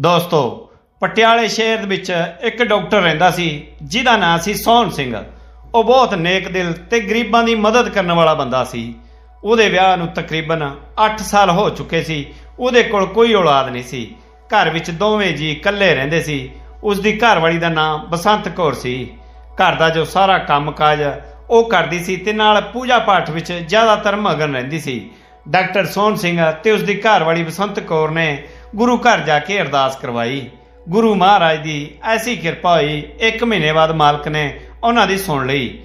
ਦੋਸਤੋ, ਪਟਿਆਲੇ ਸ਼ਹਿਰ ਵਿੱਚ ਇੱਕ ਡਾਕਟਰ ਰਹਿੰਦਾ ਸੀ, ਜਿਹਦਾ ਨਾਂ ਸੀ ਸੋਹਣ ਸਿੰਘ। ਉਹ ਬਹੁਤ ਨੇਕ ਦਿਲ ਤੇ ਗਰੀਬਾਂ ਦੀ ਮਦਦ ਕਰਨ ਵਾਲਾ ਬੰਦਾ ਸੀ। ਉਹਦੇ ਵਿਆਹ ਨੂੰ ਤਕਰੀਬਨ 8 ਸਾਲ ਹੋ ਚੁੱਕੇ ਸੀ। ਉਹਦੇ ਕੋਲ ਕੋਈ ਔਲਾਦ ਨਹੀਂ ਸੀ। ਘਰ ਵਿੱਚ ਦੋਵੇਂ ਜੀ ਇਕੱਲੇ ਰਹਿੰਦੇ ਸੀ। ਉਸ ਦੀ ਘਰਵਾਲੀ ਦਾ ਨਾਮ ਬਸੰਤ ਕੌਰ ਸੀ। ਘਰ ਦਾ ਜੋ ਸਾਰਾ ਕੰਮਕਾਜ ਉਹ ਕਰਦੀ ਸੀ ਤੇ ਨਾਲ ਪੂਜਾ ਪਾਠ ਵਿੱਚ ਜ਼ਿਆਦਾਤਰ ਮਗਨ ਰਹਿੰਦੀ ਸੀ। ਡਾਕਟਰ ਸੋਹਣ ਸਿੰਘ ਤੇ ਉਸ ਦੀ ਘਰਵਾਲੀ ਬਸੰਤ ਕੌਰ ਨੇ ਗੁਰੂ ਘਰ ਜਾ ਕੇ ਅਰਦਾਸ ਕਰਵਾਈ। ਗੁਰੂ ਮਹਾਰਾਜ ਦੀ ਐਸੀ ਕਿਰਪਾ ਹੋਈ, ਇੱਕ ਮਹੀਨੇ ਬਾਅਦ ਮਾਲਕ ਨੇ ਉਹਨਾਂ ਦੀ ਸੁਣ ਲਈ।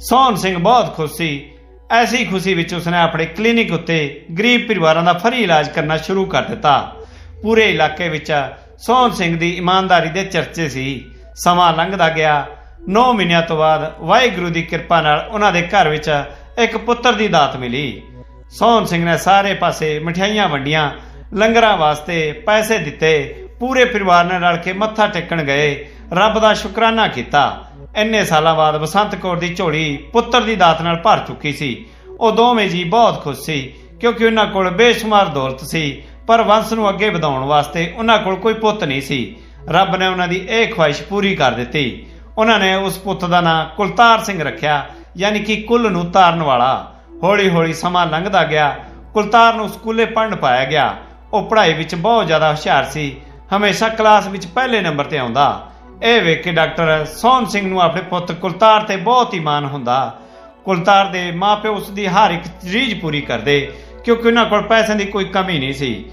ਸੋਹਣ ਸਿੰਘ ਬਹੁਤ ਖੁਸ਼ ਸੀ। ਐਸੀ ਖੁਸ਼ੀ ਵਿੱਚ ਉਸਨੇ ਆਪਣੇ ਕਲੀਨਿਕ ਉੱਤੇ ਗਰੀਬ ਪਰਿਵਾਰਾਂ ਦਾ ਫਰੀ ਇਲਾਜ ਕਰਨਾ ਸ਼ੁਰੂ ਕਰ ਦਿੱਤਾ। ਪੂਰੇ ਇਲਾਕੇ ਵਿੱਚ ਸੋਹਣ ਸਿੰਘ ਦੀ ਇਮਾਨਦਾਰੀ ਦੇ ਚਰਚੇ ਸੀ। ਸਮਾਂ ਲੰਘਦਾ ਗਿਆ। 9 ਮਹੀਨਿਆਂ ਤੋਂ ਬਾਅਦ ਵਾਹਿਗੁਰੂ ਦੀ ਕਿਰਪਾ ਨਾਲ ਉਹਨਾਂ ਦੇ ਘਰ ਵਿੱਚ ਇੱਕ ਪੁੱਤਰ ਦੀ ਦਾਤ ਮਿਲੀ। ਸੋਹਣ ਸਿੰਘ ਨੇ ਸਾਰੇ ਪਾਸੇ ਮਠਿਆਈਆਂ ਵੰਡੀਆਂ। ਲੰਗਰਾਂ ਵਾਸਤੇ ਪੈਸੇ ਦਿੱਤੇ। ਪੂਰੇ ਪਰਿਵਾਰ ਨੇ ਰਲ ਕੇ ਮੱਥਾ ਟੇਕਣ ਗਏ। ਰੱਬ ਦਾ ਸ਼ੁਕਰਾਨਾ ਕੀਤਾ। ਇੰਨੇ ਸਾਲਾਂ ਬਾਅਦ ਬਸੰਤ ਕੌਰ ਦੀ ਝੋਲੀ ਪੁੱਤਰ ਦੀ ਦਾਤ ਨਾਲ ਭਰ ਚੁੱਕੀ ਸੀ। ਉਹ ਦੋਵੇਂ ਜੀ ਬਹੁਤ ਖੁਸ਼ ਸੀ, ਕਿਉਂਕਿ ਉਹਨਾਂ ਕੋਲ ਬੇਸ਼ੁਮਾਰ ਦੌਲਤ ਸੀ, ਪਰ ਵੰਸ਼ ਨੂੰ ਅੱਗੇ ਵਧਾਉਣ ਵਾਸਤੇ ਉਹਨਾਂ ਕੋਲ ਕੋਈ ਪੁੱਤ ਨਹੀਂ ਸੀ। ਰੱਬ ਨੇ ਉਹਨਾਂ ਦੀ ਇਹ ਖੁਆਇਸ਼ ਪੂਰੀ ਕਰ ਦਿੱਤੀ। ਉਹਨਾਂ ਨੇ ਉਸ ਪੁੱਤ ਦਾ ਨਾਂ ਕੁਲਤਾਰ ਸਿੰਘ ਰੱਖਿਆ, ਯਾਨੀ ਕਿ ਕੁੱਲ ਨੂੰ ਤਾਰਨ ਵਾਲਾ। ਹੌਲੀ ਹੌਲੀ ਸਮਾਂ ਲੰਘਦਾ ਗਿਆ। ਕੁਲਤਾਰ ਨੂੰ ਸਕੂਲੇ ਪੜ੍ਹਨ ਪਾਇਆ ਗਿਆ। ਉਹ ਪੜ੍ਹਾਈ ਵਿੱਚ ਬਹੁਤ ਜ਼ਿਆਦਾ ਹੁਸ਼ਿਆਰ ਸੀ। ਹਮੇਸ਼ਾ ਕਲਾਸ ਵਿੱਚ ਪਹਿਲੇ ਨੰਬਰ ਤੇ ਆਉਂਦਾ। ਇਹ ਵੇਖ ਕੇ ਡਾਕਟਰ ਸੋਹਣ ਸਿੰਘ ਨੂੰ ਆਪਣੇ ਪੁੱਤ ਕੁਲਤਾਰ ਤੇ ਬਹੁਤ ਹੀ ਮਾਣ ਹੁੰਦਾ। ਕੁਲਤਾਰ ਦੇ ਮਾਪਿਓ ਉਸ ਦੀ ਹਰ ਇੱਕ ਚੀਜ਼ ਪੂਰੀ ਕਰਦੇ, ਕਿਉਂਕਿ ਉਹਨਾਂ ਕੋਲ ਪੈਸਿਆਂ ਦੀ ਕੋਈ ਕਮੀ ਨਹੀਂ ਸੀ।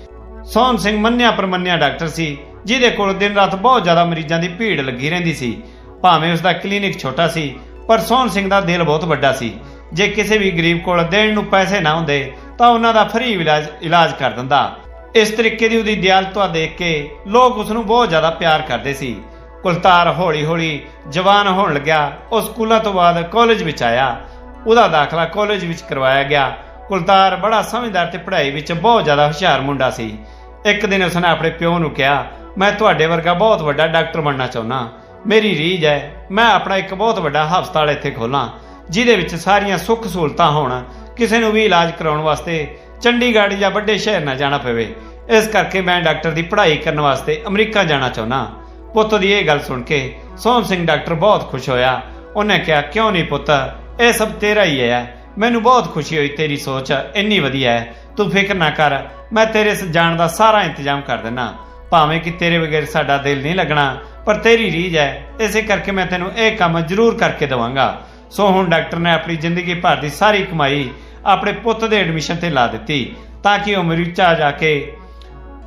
ਸੋਹਣ ਸਿੰਘ ਮੰਨਿਆ ਪਰਮੰਨਿਆ ਡਾਕਟਰ ਸੀ, ਜਿਹਦੇ ਕੋਲ ਦਿਨ ਰਾਤ ਬਹੁਤ ਜ਼ਿਆਦਾ ਮਰੀਜ਼ਾਂ ਦੀ ਭੀੜ ਲੱਗੀ ਰਹਿੰਦੀ ਸੀ। ਭਾਵੇਂ ਉਸ ਦਾ ਕਲੀਨਿਕ ਛੋਟਾ ਸੀ, ਪਰ ਸੋਹਣ ਸਿੰਘ ਦਾ ਦਿਲ ਬਹੁਤ ਵੱਡਾ ਸੀ। ਜੇ ਕਿਸੇ ਵੀ ਗਰੀਬ ਕੋਲ ਦੇਣ ਨੂੰ ਪੈਸੇ ਨਾ ਹੁੰਦੇ, ਤਾਂ ਉਹਨਾਂ ਦਾ ਫ੍ਰੀ ਇਲਾਜ ਇਲਾਜ ਕਰ ਦਿੰਦਾ। ਇਸ ਤਰੀਕੇ ਦੀ ਉਹਦੀ ਦਿਆਲਤਾ ਦੇਖ ਕੇ ਲੋਕ ਉਸ ਨੂੰ ਬਹੁਤ ਜ਼ਿਆਦਾ ਪਿਆਰ ਕਰਦੇ ਸੀ। ਕੁਲਤਾਰ ਹੌਲੀ-ਹੌਲੀ ਜਵਾਨ ਹੋਣ ਲੱਗਿਆ। ਉਹ ਸਕੂਲਾਂ ਤੋਂ ਬਾਅਦ ਕਾਲਜ ਵਿੱਚ ਆਇਆ। ਉਹਦਾ ਦਾਖਲਾ ਕਾਲਜ ਵਿੱਚ ਕਰਵਾਇਆ ਗਿਆ। ਕੁਲਤਾਰ ਬੜਾ ਸਮਝਦਾਰ ਤੇ ਪੜ੍ਹਾਈ ਵਿੱਚ ਬਹੁਤ ਜ਼ਿਆਦਾ ਹੁਸ਼ਿਆਰ ਮੁੰਡਾ ਸੀ। ਇੱਕ ਦਿਨ ਉਸਨੇ ਆਪਣੇ ਪਿਓ ਨੂੰ ਕਿਹਾ, ਮੈਂ ਤੁਹਾਡੇ ਵਰਗਾ ਬਹੁਤ ਵੱਡਾ ਡਾਕਟਰ ਬਣਨਾ ਚਾਹੁੰਦਾ। ਮੇਰੀ ਰੀਝ ਹੈ। ਮੈਂ ਆਪਣਾ ਇੱਕ ਬਹੁਤ ਵੱਡਾ ਹਸਪਤਾਲ ਇੱਥੇ ਖੋਲਾਂ, ਜਿਹਦੇ ਵਿੱਚ ਸਾਰੀਆਂ ਸੁੱਖ ਸਹੂਲਤਾਂ ਹੋਣ। ਕਿਸੇ ਨੂੰ ਵੀ ਇਲਾਜ ਕਰਾਉਣ ਵਾਸਤੇ ਚੰਡੀਗੜ੍ਹ ਜਾਂ ਵੱਡੇ ਸ਼ਹਿਰ ਨਾ ਜਾਣਾ ਪਵੇ। ਇਸ ਕਰਕੇ ਮੈਂ ਡਾਕਟਰ ਦੀ ਪੜ੍ਹਾਈ ਕਰਨ ਵਾਸਤੇ ਅਮਰੀਕਾ ਜਾਣਾ ਚਾਹੁੰਦਾ। ਪੁੱਤ ਦੀ ਇਹ ਗੱਲ ਸੁਣ ਕੇ ਸੋਹਣ ਸਿੰਘ ਡਾਕਟਰ ਬਹੁਤ ਖੁਸ਼ ਹੋਇਆ। ਉਹਨੇ ਕਿਹਾ, ਕਿਉਂ ਨਹੀਂ ਪੁੱਤ? ਇਹ ਸਭ ਤੇਰਾ ਹੀ ਹੈ। ਮੈਨੂੰ ਬਹੁਤ ਖੁਸ਼ੀ ਹੋਈ ਤੇਰੀ ਸੋਚ। ਇੰਨੀ ਵਧੀਆ ਹੈ। ਤੂੰ ਫਿਕਰ ਨਾ ਕਰ। ਮੈਂ ਤੇਰੇ ਸ, ਜਾਣ ਦਾ ਸਾਰਾ ਇੰਤਜ਼ਾਮ ਕਰ ਦੇਣਾ ਭਾਵੇਂ ਕਿ ਤੇਰੇ ਬਗੈਰ ਸਾਡਾ ਦਿਲ ਨਹੀਂ ਲੱਗਣਾ, ਪਰ ਤੇਰੀ ਰੀਝ ਹੈ। ਇਸੇ ਕਰਕੇ ਮੈਂ ਤੈਨੂੰ ਇਹ ਕੰਮ ਜ਼ਰੂਰ ਕਰਕੇ ਦਵਾਂਗਾ। ਸੋ ਹੁਣ ਡਾਕਟਰ ਨੇ ਆਪਣੀ ਜ਼ਿੰਦਗੀ ਭਰ ਦੀ ਸਾਰੀ ਕਮਾਈ ਆਪਣੇ ਪੁੱਤ ਦੇ ਐਡਮਿਸ਼ਨ ਤੇ ਲਾ ਦਿੱਤੀ, ਤਾਂ ਕਿ ਉਹ ਅਮਰੀਕਾ ਜਾ ਕੇ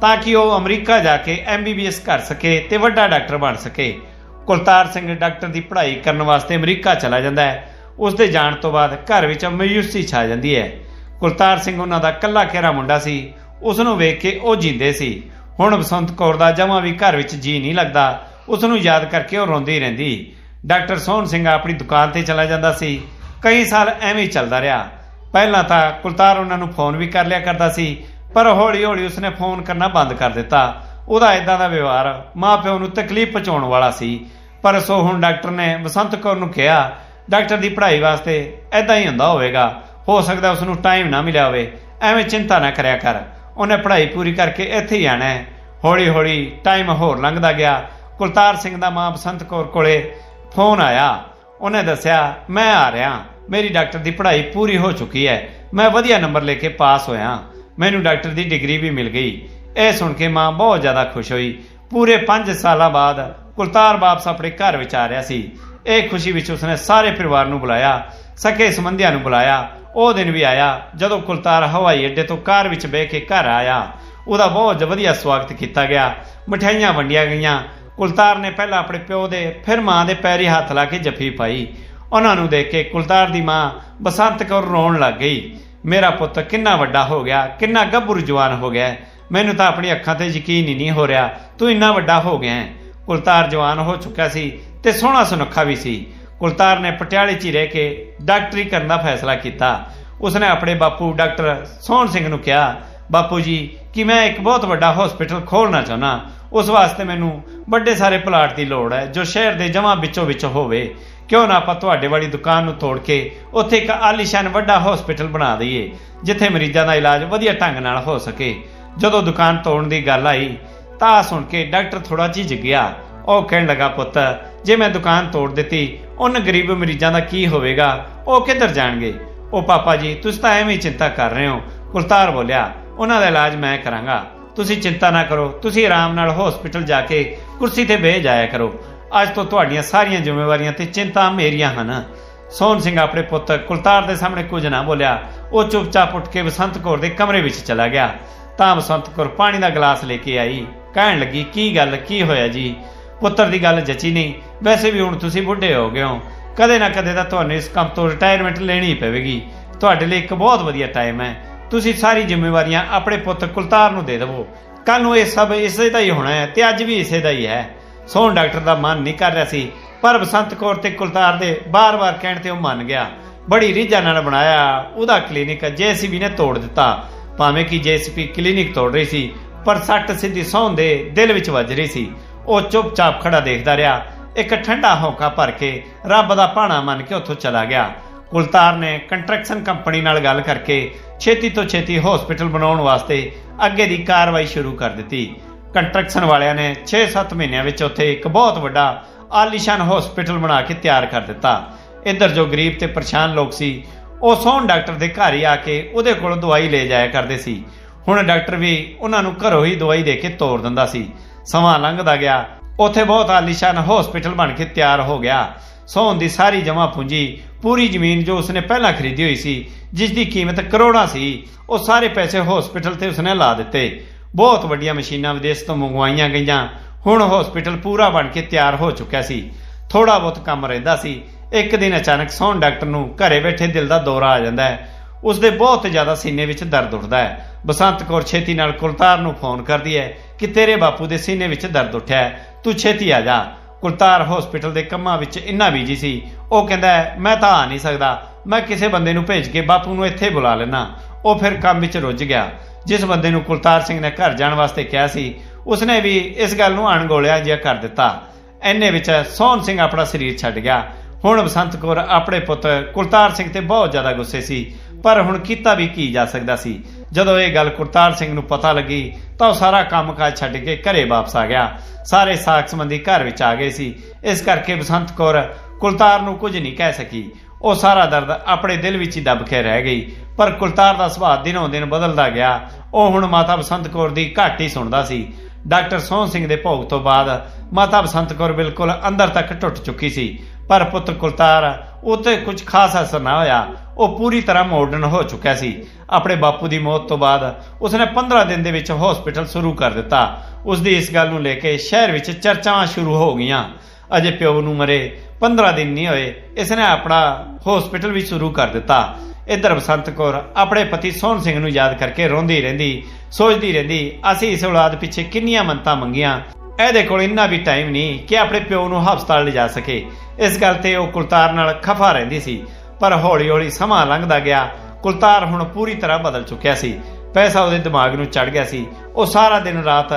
ਤਾਂ ਕਿ ਉਹ ਅਮਰੀਕਾ ਜਾ ਕੇ ਐਮਬੀਬੀਐਸ ਕਰ ਸਕੇ ਤੇ ਵੱਡਾ ਡਾਕਟਰ ਬਣ ਸਕੇ। ਕੁਲਤਾਰ ਸਿੰਘ ਡਾਕਟਰ ਦੀ ਪੜ੍ਹਾਈ ਕਰਨ ਵਾਸਤੇ ਅਮਰੀਕਾ ਚਲਾ ਜਾਂਦਾ ਹੈ। ਉਸ ਦੇ ਜਾਣ ਤੋਂ ਬਾਅਦ ਘਰ ਵਿੱਚ ਮਾਯੂਸੀ ਛਾ ਜਾਂਦੀ ਹੈ। ਕੁਲਤਾਰ ਸਿੰਘ ਉਹਨਾਂ ਦਾ ਕੱਲਾ ਖੇਰਾ ਮੁੰਡਾ ਸੀ। ਉਸ ਨੂੰ ਵੇਖ ਕੇ ਉਹ ਜਿੰਦੇ ਸੀ। ਹੁਣ ਬਸੰਤ ਕੌਰ ਦਾ ਜਮਾਂ ਵੀ ਘਰ ਵਿੱਚ ਜੀ ਨਹੀਂ ਲੱਗਦਾ। ਉਸ ਨੂੰ ਯਾਦ ਕਰਕੇ ਉਹ ਰੋਂਦੀ ਰਹਿੰਦੀ। ਡਾਕਟਰ ਸੋਹਣ ਸਿੰਘ ਆਪਣੀ ਦੁਕਾਨ ਤੇ ਚਲਾ ਜਾਂਦਾ ਸੀ। ਕਈ ਸਾਲ ਐਵੇਂ ਹੀ ਚੱਲਦਾ ਰਿਹਾ। ਪਹਿਲਾਂ ਤਾਂ ਕੁਲਤਾਰ ਉਹਨਾਂ ਨੂੰ ਫੋਨ ਵੀ ਕਰ ਲਿਆ ਕਰਦਾ ਸੀ। ਪਰ ਹੌਲੀ-ਹੌਲੀ ਉਸਨੇ ਫੋਨ ਕਰਨਾ ਬੰਦ ਕਰ ਦਿੱਤਾ। ਉਹਦਾ ਇਦਾਂ ਦਾ ਵਿਵਹਾਰ ਮਾਪਿਓ ਨੂੰ ਤਕਲੀਫ ਪਹੁੰਚਾਉਣ ਵਾਲਾ ਸੀ। ਪਰ ਸੋ ਹੁਣ ਡਾਕਟਰ ਨੇ ਬਸੰਤ ਕੌਰ ਨੂੰ ਕਿਹਾ, ਡਾਕਟਰ ਦੀ ਪੜ੍ਹਾਈ ਵਾਸਤੇ ਐਦਾਂ ਹੀ ਹੁੰਦਾ ਹੋਵੇਗਾ। ਹੋ ਸਕਦਾ ਉਸ ਨੂੰ ਟਾਈਮ ਨਾ ਮਿਲਿਆ ਹੋਵੇ। ਐਵੇਂ ਚਿੰਤਾ ਨਾ ਕਰਿਆ ਕਰ। ਉਹਨੇ ਪੜ੍ਹਾਈ ਪੂਰੀ ਕਰਕੇ ਇੱਥੇ ਹੀ ਆਣਾ ਹੈ। ਹੌਲੀ-ਹੌਲੀ ਟਾਈਮ ਹੋਰ ਲੰਘਦਾ ਗਿਆ। ਕੁਲਤਾਰ ਸਿੰਘ ਦਾ ਮਾਂ ਬਸੰਤ ਕੌਰ ਕੋਲੇ ਫੋਨ ਆਇਆ। ਉਹਨੇ ਦੱਸਿਆ, ਮੈਂ ਆ ਰਿਹਾ। ਮੇਰੀ ਡਾਕਟਰ ਦੀ ਪੜ੍ਹਾਈ ਪੂਰੀ ਹੋ ਚੁੱਕੀ ਹੈ। ਮੈਂ ਵਧੀਆ ਨੰਬਰ ਲੈ ਕੇ ਪਾਸ ਹੋਇਆ। ਮੈਨੂੰ ਡਾਕਟਰ ਦੀ ਡਿਗਰੀ ਵੀ ਮਿਲ ਗਈ। ਇਹ ਸੁਣ ਕੇ ਮਾਂ ਬਹੁਤ ਜ਼ਿਆਦਾ ਖੁਸ਼ ਹੋਈ। ਪੂਰੇ 5 ਸਾਲਾਂ ਬਾਅਦ ਕੁਲਤਾਰ ਵਾਪਸ ਆਪਣੇ ਘਰ ਵਿੱਚ ਆ ਰਿਹਾ ਸੀ। ਇਹ ਖੁਸ਼ੀ ਵਿੱਚ ਉਸਨੇ ਸਾਰੇ ਪਰਿਵਾਰ ਨੂੰ ਬੁਲਾਇਆ, ਸਕੇ ਸੰਬੰਧੀਆਂ ਨੂੰ ਬੁਲਾਇਆ। ਉਹ ਦਿਨ ਵੀ ਆਇਆ ਜਦੋਂ ਕੁਲਤਾਰ ਹਵਾਈ ਅੱਡੇ ਤੋਂ ਕਾਰ ਵਿੱਚ ਬਹਿ ਕੇ ਘਰ ਆਇਆ। ਉਹਦਾ ਬਹੁਤ ਵਧੀਆ ਸਵਾਗਤ ਕੀਤਾ ਗਿਆ। ਮਠਿਆਈਆਂ ਵੰਡੀਆਂ ਗਈਆਂ। ਕੁਲਤਾਰ ਨੇ ਪਹਿਲਾਂ ਆਪਣੇ ਪਿਓ ਦੇ, ਫਿਰ ਮਾਂ ਦੇ ਪੈਰੀ ਹੱਥ ਲਾ ਕੇ ਜੱਫੀ ਪਾਈ। ਉਹਨਾਂ ਨੂੰ ਦੇਖ ਕੇ ਕੁਲਤਾਰ ਦੀ ਮਾਂ ਬਸੰਤ ਕੌਰ ਰੋਣ ਲੱਗ ਗਈ। ਮੇਰਾ ਪੁੱਤ ਕਿੰਨਾ ਵੱਡਾ ਹੋ ਗਿਆ, ਕਿੰਨਾ ਗੱਭਰੂ ਜਵਾਨ ਹੋ ਗਿਆ ਮੈਨੂੰ ਤਾਂ ਆਪਣੀ ਅੱਖਾਂ ਤੇ ਯਕੀਨ ਹੀ ਨਹੀਂ ਹੋ ਰਿਹਾ, ਤੂੰ ਇੰਨਾ ਵੱਡਾ ਹੋ ਗਿਆ ਹੈ। ਕੁਲਤਾਰ ਜਵਾਨ ਹੋ ਚੁੱਕਾ ਸੀ ਤੇ ਸੋਹਣਾ ਸੁਨੱਖਾ ਵੀ ਸੀ। ਕੁਲਤਾਰ ਨੇ ਪਟਿਆਲੇ 'ਚ ਹੀ ਰਹਿ ਕੇ ਡਾਕਟਰੀ ਕਰਨ ਦਾ ਫੈਸਲਾ ਕੀਤਾ। ਉਸਨੇ ਆਪਣੇ ਬਾਪੂ ਡਾਕਟਰ ਸੋਹਣ ਸਿੰਘ ਨੂੰ ਕਿਹਾ, ਬਾਪੂ ਜੀ, ਕਿ ਮੈਂ ਇੱਕ ਬਹੁਤ ਵੱਡਾ ਹਸਪੀਟਲ ਖੋਲਣਾ ਚਾਹੁੰਦਾ। ਉਸ ਵਾਸਤੇ ਮੈਨੂੰ ਵੱਡੇ ਸਾਰੇ ਪਲਾਟ ਦੀ ਲੋੜ ਹੈ, ਜੋ ਸ਼ਹਿਰ ਦੇ ਜਮਾਂ ਵਿੱਚੋਂ ਵਿੱਚ ਹੋਵੇ। ਕਿਉਂ ਨਾ ਆਪਾਂ ਤੁਹਾਡੇ ਵਾਲੀ ਦੁਕਾਨ ਨੂੰ ਤੋੜ ਕੇ ਉੱਥੇ ਇੱਕ ਆਲੀਸ਼ਾਨ ਵੱਡਾ ਹਸਪੀਟਲ ਬਣਾ ਦਈਏ, ਜਿੱਥੇ ਮਰੀਜ਼ਾਂ ਦਾ ਇਲਾਜ ਵਧੀਆ ਢੰਗ ਨਾਲ ਹੋ ਸਕੇ। ਜਦੋਂ ਦੁਕਾਨ ਤੋੜਨ ਦੀ ਗੱਲ ਆਈ, ਤਾਂ ਸੁਣ ਕੇ ਡਾਕਟਰ ਥੋੜਾ ਝਿਜ ਗਿਆ ਉਹ ਕਹਿਣ ਲੱਗਾ, ਪੁੱਤ, ਜੇ ਮੈਂ ਦੁਕਾਨ ਤੋੜ ਦਿੱਤੀ ਉਹਨਾਂ ਗਰੀਬ ਮਰੀਜ਼ਾਂ ਦਾ ਕੀ ਹੋਵੇਗਾ? ਉਹ ਕਿੱਧਰ ਜਾਣਗੇ? ਉਹ ਪਾਪਾ ਜੀ, ਤੁਸੀਂ ਤਾਂ ਐਵੇਂ ਹੀ ਚਿੰਤਾ ਕਰ ਰਹੇ ਹੋ, ਕੁਲਤਾਰ ਬੋਲਿਆ। ਉਹਨਾਂ ਦਾ ਇਲਾਜ ਮੈਂ ਕਰਾਂਗਾ। ਤੁਸੀਂ ਚਿੰਤਾ ਨਾ ਕਰੋ, ਤੁਸੀਂ ਆਰਾਮ ਨਾਲ ਹਸਪੀਟਲ ਜਾ ਕੇ ਕੁਰਸੀ ਤੇ ਬਹਿ ਜਾਇਆ ਕਰੋ। ਅੱਜ ਤੋਂ ਤੁਹਾਡੀਆਂ ਸਾਰੀਆਂ ਜ਼ਿੰਮੇਵਾਰੀਆਂ ਤੇ ਚਿੰਤਾ ਮੇਰੀਆਂ ਹਨ। ਸੋਹਣ ਸਿੰਘ ਆਪਣੇ ਪੁੱਤ ਕੁਲਤਾਰ ਦੇ ਸਾਹਮਣੇ ਕੁਝ ਨਾ ਬੋਲਿਆ। ਉਹ ਚੁੱਪਚਾਪ ਉੱਠ ਕੇ ਬਸੰਤ ਕੌਰ ਦੇ ਕਮਰੇ ਵਿੱਚ ਚਲਾ ਗਿਆ। ਤਾਂ ਬਸੰਤ ਕੌਰ ਪਾਣੀ ਦਾ ਗਲਾਸ ਲੈ ਕੇ ਆਈ। ਕਹਿਣ ਲੱਗੀ, ਕੀ ਗੱਲ, ਕੀ ਹੋਇਆ ਜੀ? ਪੁੱਤਰ ਦੀ ਗੱਲ ਜਚੀ ਨਹੀਂ। ਵੈਸੇ ਵੀ ਹੁਣ ਤੁਸੀਂ ਬੁੱਢੇ ਹੋ ਗਏ ਹੋ। ਕਦੇ ਨਾ ਕਦੇ ਤਾਂ ਤੁਹਾਨੂੰ ਇਸ ਕੰਮ ਤੋਂ ਰਿਟਾਇਰਮੈਂਟ ਲੈਣੀ ਪਵੇਗੀ। ਤੁਹਾਡੇ ਲਈ ਇੱਕ ਬਹੁਤ ਵਧੀਆ ਟਾਈਮ ਹੈ। ਤੁਸੀਂ ਸਾਰੀ ਜ਼ਿੰਮੇਵਾਰੀਆਂ ਆਪਣੇ ਪੁੱਤ ਕੁਲਤਾਰ ਨੂੰ ਦੇ ਦੇਵੋ। ਕੱਲ ਨੂੰ ਇਹ ਸਭ ਇਸੇ ਦਾ ਹੀ ਹੋਣਾ ਹੈ ਤੇ ਅੱਜ ਵੀ ਇਸੇ ਦਾ ਹੀ ਹੈ। ਸੋਹਣ ਡਾਕਟਰ ਦਾ ਮਨ ਨਹੀਂ ਕਰ ਰਿਹਾ ਸੀ, ਪਰ ਬਸੰਤ ਕੌਰ ਤੇ ਕੁਲਤਾਰ ਦੇ ਬਾਰ-ਬਾਰ ਕਹਿਣ ਤੇ ਉਹ ਮੰਨ ਗਿਆ। ਬੜੀ ਰੀਝਾਂ ਨਾਲ ਬਣਾਇਆ ਉਹਦਾ ਕਲੀਨਿਕ ਜੇਸੀਬੀ ਨੇ ਤੋੜ ਦਿੱਤਾ। ਭਾਵੇਂ ਕਿ ਜੇਸੀਬੀ ਕਲੀਨਿਕ ਤੋੜ ਰਹੀ ਸੀ, ਪਰ ਸੱਟ ਸਿੱਧੀ ਸੌਣ ਦੇ ਦਿਲ ਵਿੱਚ ਵੱਜ ਰਹੀ ਸੀ। ਉਹ ਚੁੱਪਚਾਪ ਖੜਾ ਦੇਖਦਾ ਰਿਹਾ। ਇੱਕ ਠੰਡਾ ਹੌਕਾ ਭਰ ਕੇ ਰੱਬ ਦਾ ਭਾਣਾ ਮੰਨ ਕੇ ਉੱਥੋਂ ਚਲਾ ਗਿਆ। ਕੁਲਤਾਰ ਨੇ ਕੰਸਟਰਕਸ਼ਨ ਕੰਪਨੀ ਨਾਲ ਗੱਲ ਕਰਕੇ ਛੇਤੀ ਤੋਂ ਛੇਤੀ ਹਸਪੀਟਲ ਬਣਾਉਣ ਵਾਸਤੇ ਅੱਗੇ ਦੀ ਕਾਰਵਾਈ ਸ਼ੁਰੂ ਕਰ ਦਿੱਤੀ। ਕੰਸਟਰਕਸ਼ਨ ਵਾਲਿਆਂ ਨੇ 6-7 ਮਹੀਨਿਆਂ ਵਿੱਚ ਉੱਥੇ ਇੱਕ ਬਹੁਤ ਵੱਡਾ ਆਲੀਸ਼ਾਨ ਹਸਪੀਟਲ ਬਣਾ ਕੇ ਤਿਆਰ ਕਰ ਦਿੱਤਾ। ਇੱਧਰ ਜੋ ਗਰੀਬ ਤੇ ਪਰੇਸ਼ਾਨ ਲੋਕ ਸੀ, ਉਹ ਸੋਹਣ ਡਾਕਟਰ ਦੇ ਘਰ ਹੀ ਆ ਕੇ ਉਹਦੇ ਕੋਲ ਦਵਾਈ ਲੈ ਜਾਇਆ ਕਰਦੇ ਸੀ। ਹੁਣ ਡਾਕਟਰ ਵੀ ਉਹਨਾਂ ਨੂੰ ਘਰੋਂ ਹੀ ਦਵਾਈ ਦੇ ਕੇ ਤੋਰ ਦਿੰਦਾ ਸੀ। ਸਮਾਂ ਲੰਘਦਾ ਗਿਆ। ਉੱਥੇ ਬਹੁਤ ਆਲੀਸ਼ਾਨ ਹਸਪੀਟਲ ਬਣ ਕੇ ਤਿਆਰ ਹੋ ਗਿਆ। ਸੋਹਣ ਦੀ ਸਾਰੀ ਜਮ੍ਹਾਂ ਪੂੰਜੀ, ਪੂਰੀ ਜ਼ਮੀਨ ਜੋ ਉਸਨੇ ਪਹਿਲਾਂ ਖਰੀਦੀ ਹੋਈ ਸੀ ਜਿਸ ਦੀ ਕੀਮਤ ਕਰੋੜਾਂ ਸੀ, ਉਹ ਸਾਰੇ ਪੈਸੇ ਹਸਪੀਟਲ ਤੇ ਉਸਨੇ ਲਾ ਦਿੱਤੇ। ਬਹੁਤ ਵੱਡੀਆਂ ਮਸ਼ੀਨਾਂ ਵਿਦੇਸ਼ ਤੋਂ ਮੰਗਵਾਈਆਂ ਗਈਆਂ। ਹੁਣ ਹਸਪੀਟਲ ਪੂਰਾ ਬਣ ਕੇ ਤਿਆਰ ਹੋ ਚੁੱਕਿਆ ਸੀ। ਥੋੜਾ ਬਹੁਤ ਕੰਮ ਰਹਿੰਦਾ ਸੀ। ਇੱਕ ਦਿਨ ਅਚਾਨਕ ਸੌਣ ਡਾਕਟਰ ਨੂੰ ਘਰੇ ਬੈਠੇ ਦਿਲ ਦਾ ਦੌਰਾ ਆ ਜਾਂਦਾ ਹੈ। ਉਸਦੇ ਬਹੁਤ ਜ਼ਿਆਦਾ ਸੀਨੇ ਵਿੱਚ ਦਰਦ ਉੱਠਦਾ ਹੈ। ਬਸੰਤ ਕੌਰ ਛੇਤੀ ਨਾਲ ਕੁਲਤਾਰ ਨੂੰ ਫੋਨ ਕਰਦੀ ਹੈ ਕਿ ਤੇਰੇ ਬਾਪੂ ਦੇ ਸੀਨੇ ਵਿੱਚ ਦਰਦ ਉੱਠਿਆ ਹੈ। ਤੂੰ ਛੇਤੀ ਆ ਜਾ। ਕੁਲਤਾਰ ਹਸਪੀਟਲ ਦੇ ਕੰਮਾਂ ਵਿੱਚ ਇੰਨਾ ਬੀਜੀ ਸੀ। ਉਹ ਕਹਿੰਦਾ ਮੈਂ ਤਾਂ ਆ ਨਹੀਂ ਸਕਦਾ। ਮੈਂ ਕਿਸੇ ਬੰਦੇ ਨੂੰ ਭੇਜ ਕੇ ਬਾਪੂ ਨੂੰ ਇੱਥੇ ਬੁਲਾ ਲੈਣਾ ਉਹ ਫਿਰ ਕੰਮ ਵਿੱਚ ਰੁੱਝ ਗਿਆ। ਜਿਸ ਬੰਦੇ ਨੂੰ ਕੁਲਤਾਰ ਸਿੰਘ ਨੇ ਘਰ ਜਾਣ ਵਾਸਤੇ ਕਿਹਾ ਸੀ, ਉਸਨੇ ਵੀ ਇਸ ਗੱਲ ਨੂੰ ਅਣਗੋਲਿਆ ਜਿਹਾ ਕਰ ਦਿੱਤਾ। ਐਨੇ ਵਿੱਚ ਸੋਹਣ ਸਿੰਘ ਆਪਣਾ ਸਰੀਰ ਛੱਡ ਗਿਆ। ਹੁਣ ਬਸੰਤ ਕੌਰ ਆਪਣੇ ਪੁੱਤ ਕੁਲਤਾਰ ਸਿੰਘ ਤੇ ਬਹੁਤ ਜ਼ਿਆਦਾ ਗੁੱਸੇ ਸੀ, ਪਰ ਹੁਣ ਕੀਤਾ ਵੀ ਕੀ ਜਾ ਸਕਦਾ ਸੀ। ਜਦੋਂ ਇਹ ਗੱਲ ਕੁਲਤਾਰ ਸਿੰਘ ਨੂੰ ਪਤਾ ਲੱਗੀ, ਤਾਂ ਉਹ ਸਾਰਾ ਕੰਮਕਾਜ ਛੱਡ ਕੇ ਘਰੇ ਵਾਪਸ ਆ ਗਿਆ। ਸਾਰੇ ਸਾਕ ਸੰਬੰਧੀ ਘਰ ਵਿੱਚ ਆ ਗਏ ਸੀ। ਇਸ ਕਰਕੇ ਬਸੰਤ ਕੌਰ ਕੁਲਤਾਰ ਨੂੰ ਕੁਝ ਨਹੀਂ ਕਹਿ ਸਕੀ। ਉਹ ਸਾਰਾ ਦਰਦ ਆਪਣੇ ਦਿਲ ਵਿੱਚ ਹੀ ਦਬ ਕੇ ਰਹਿ ਗਈ। ਪਰ ਕੁਲਤਾਰ ਦਾ ਸੁਭਾਅ ਦਿਨੋਂ ਦਿਨ ਬਦਲਦਾ ਗਿਆ। ਉਹ ਹੁਣ ਮਾਤਾ ਬਸੰਤ ਕੌਰ ਦੀ ਘਾਟ ਹੀ ਸੁਣਦਾ ਸੀ। ਡਾਕਟਰ ਸੋਹਣ ਸਿੰਘ ਦੇ ਭੋਗ ਤੋਂ ਬਾਅਦ ਮਾਤਾ ਬਸੰਤ ਕੌਰ ਬਿਲਕੁਲ ਅੰਦਰ ਤੱਕ ਟੁੱਟ ਚੁੱਕੀ ਸੀ। ਪਰ ਪੁੱਤਰ ਕੁਲਤਾਰ ਉਤੇ ਕੁਝ ਖਾਸ ਅਸਰ ਨਾ ਹੋਇਆ। ਉਹ ਪੂਰੀ ਤਰ੍ਹਾਂ ਮਾਡਰਨ ਹੋ ਚੁੱਕਿਆ ਸੀ। ਆਪਣੇ ਬਾਪੂ ਦੀ ਮੌਤ ਤੋਂ ਬਾਅਦ ਉਸਨੇ 15 ਦਿਨ ਦੇ ਵਿੱਚ ਹਸਪੀਟਲ ਸ਼ੁਰੂ ਕਰ ਦਿੱਤਾ। ਉਸ ਦੀ ਇਸ ਗੱਲ ਨੂੰ ਲੈ ਕੇ ਸ਼ਹਿਰ ਵਿੱਚ ਚਰਚਾਵਾਂ ਸ਼ੁਰੂ ਹੋ ਗਈਆਂ। ਅਜੇ ਪਿਓ ਨੂੰ ਮਰੇ 15 ਦਿਨ ਨਹੀਂ ਹੋਏ ਇਸ ਨੇ ਆਪਣਾ ਹਸਪੀਟਲ ਵੀ ਸ਼ੁਰੂ ਕਰ ਦਿੱਤਾ। ਇੱਧਰ ਬਸੰਤ ਕੌਰ ਆਪਣੇ ਪਤੀ ਸੋਹਣ ਸਿੰਘ ਨੂੰ ਯਾਦ ਕਰਕੇ ਰੋਂਦੀ ਰਹਿੰਦੀ, ਸੋਚਦੀ ਰਹਿੰਦੀ, ਅਸੀਂ ਇਸ ਔਲਾਦ ਪਿੱਛੇ ਕਿੰਨੀਆਂ ਮੰਤਾਂ ਮੰਗੀਆਂ। ਇਹਦੇ ਕੋਲ ਇੰਨਾ ਵੀ ਟਾਈਮ ਨਹੀਂ ਕਿ ਆਪਣੇ ਪਿਓ ਨੂੰ ਹਸਪਤਾਲ ਲਿਜਾ ਸਕੇ। ਇਸ ਗੱਲ ਤੇ ਉਹ ਕੁਲਤਾਰ ਨਾਲ ਖਫਾ ਰਹਿੰਦੀ ਸੀ, ਪਰ ਹੌਲੀ-ਹੌਲੀ ਸਮਾਂ ਲੰਘਦਾ ਗਿਆ। ਕੁਲਤਾਰ ਹੁਣ ਪੂਰੀ ਤਰ੍ਹਾਂ ਬਦਲ ਚੁੱਕਿਆ ਸੀ। ਪੈਸਾ ਉਹਦੇ ਦਿਮਾਗ ਨੂੰ ਚੜ ਗਿਆ ਸੀ। ਉਹ ਸਾਰਾ ਦਿਨ ਰਾਤ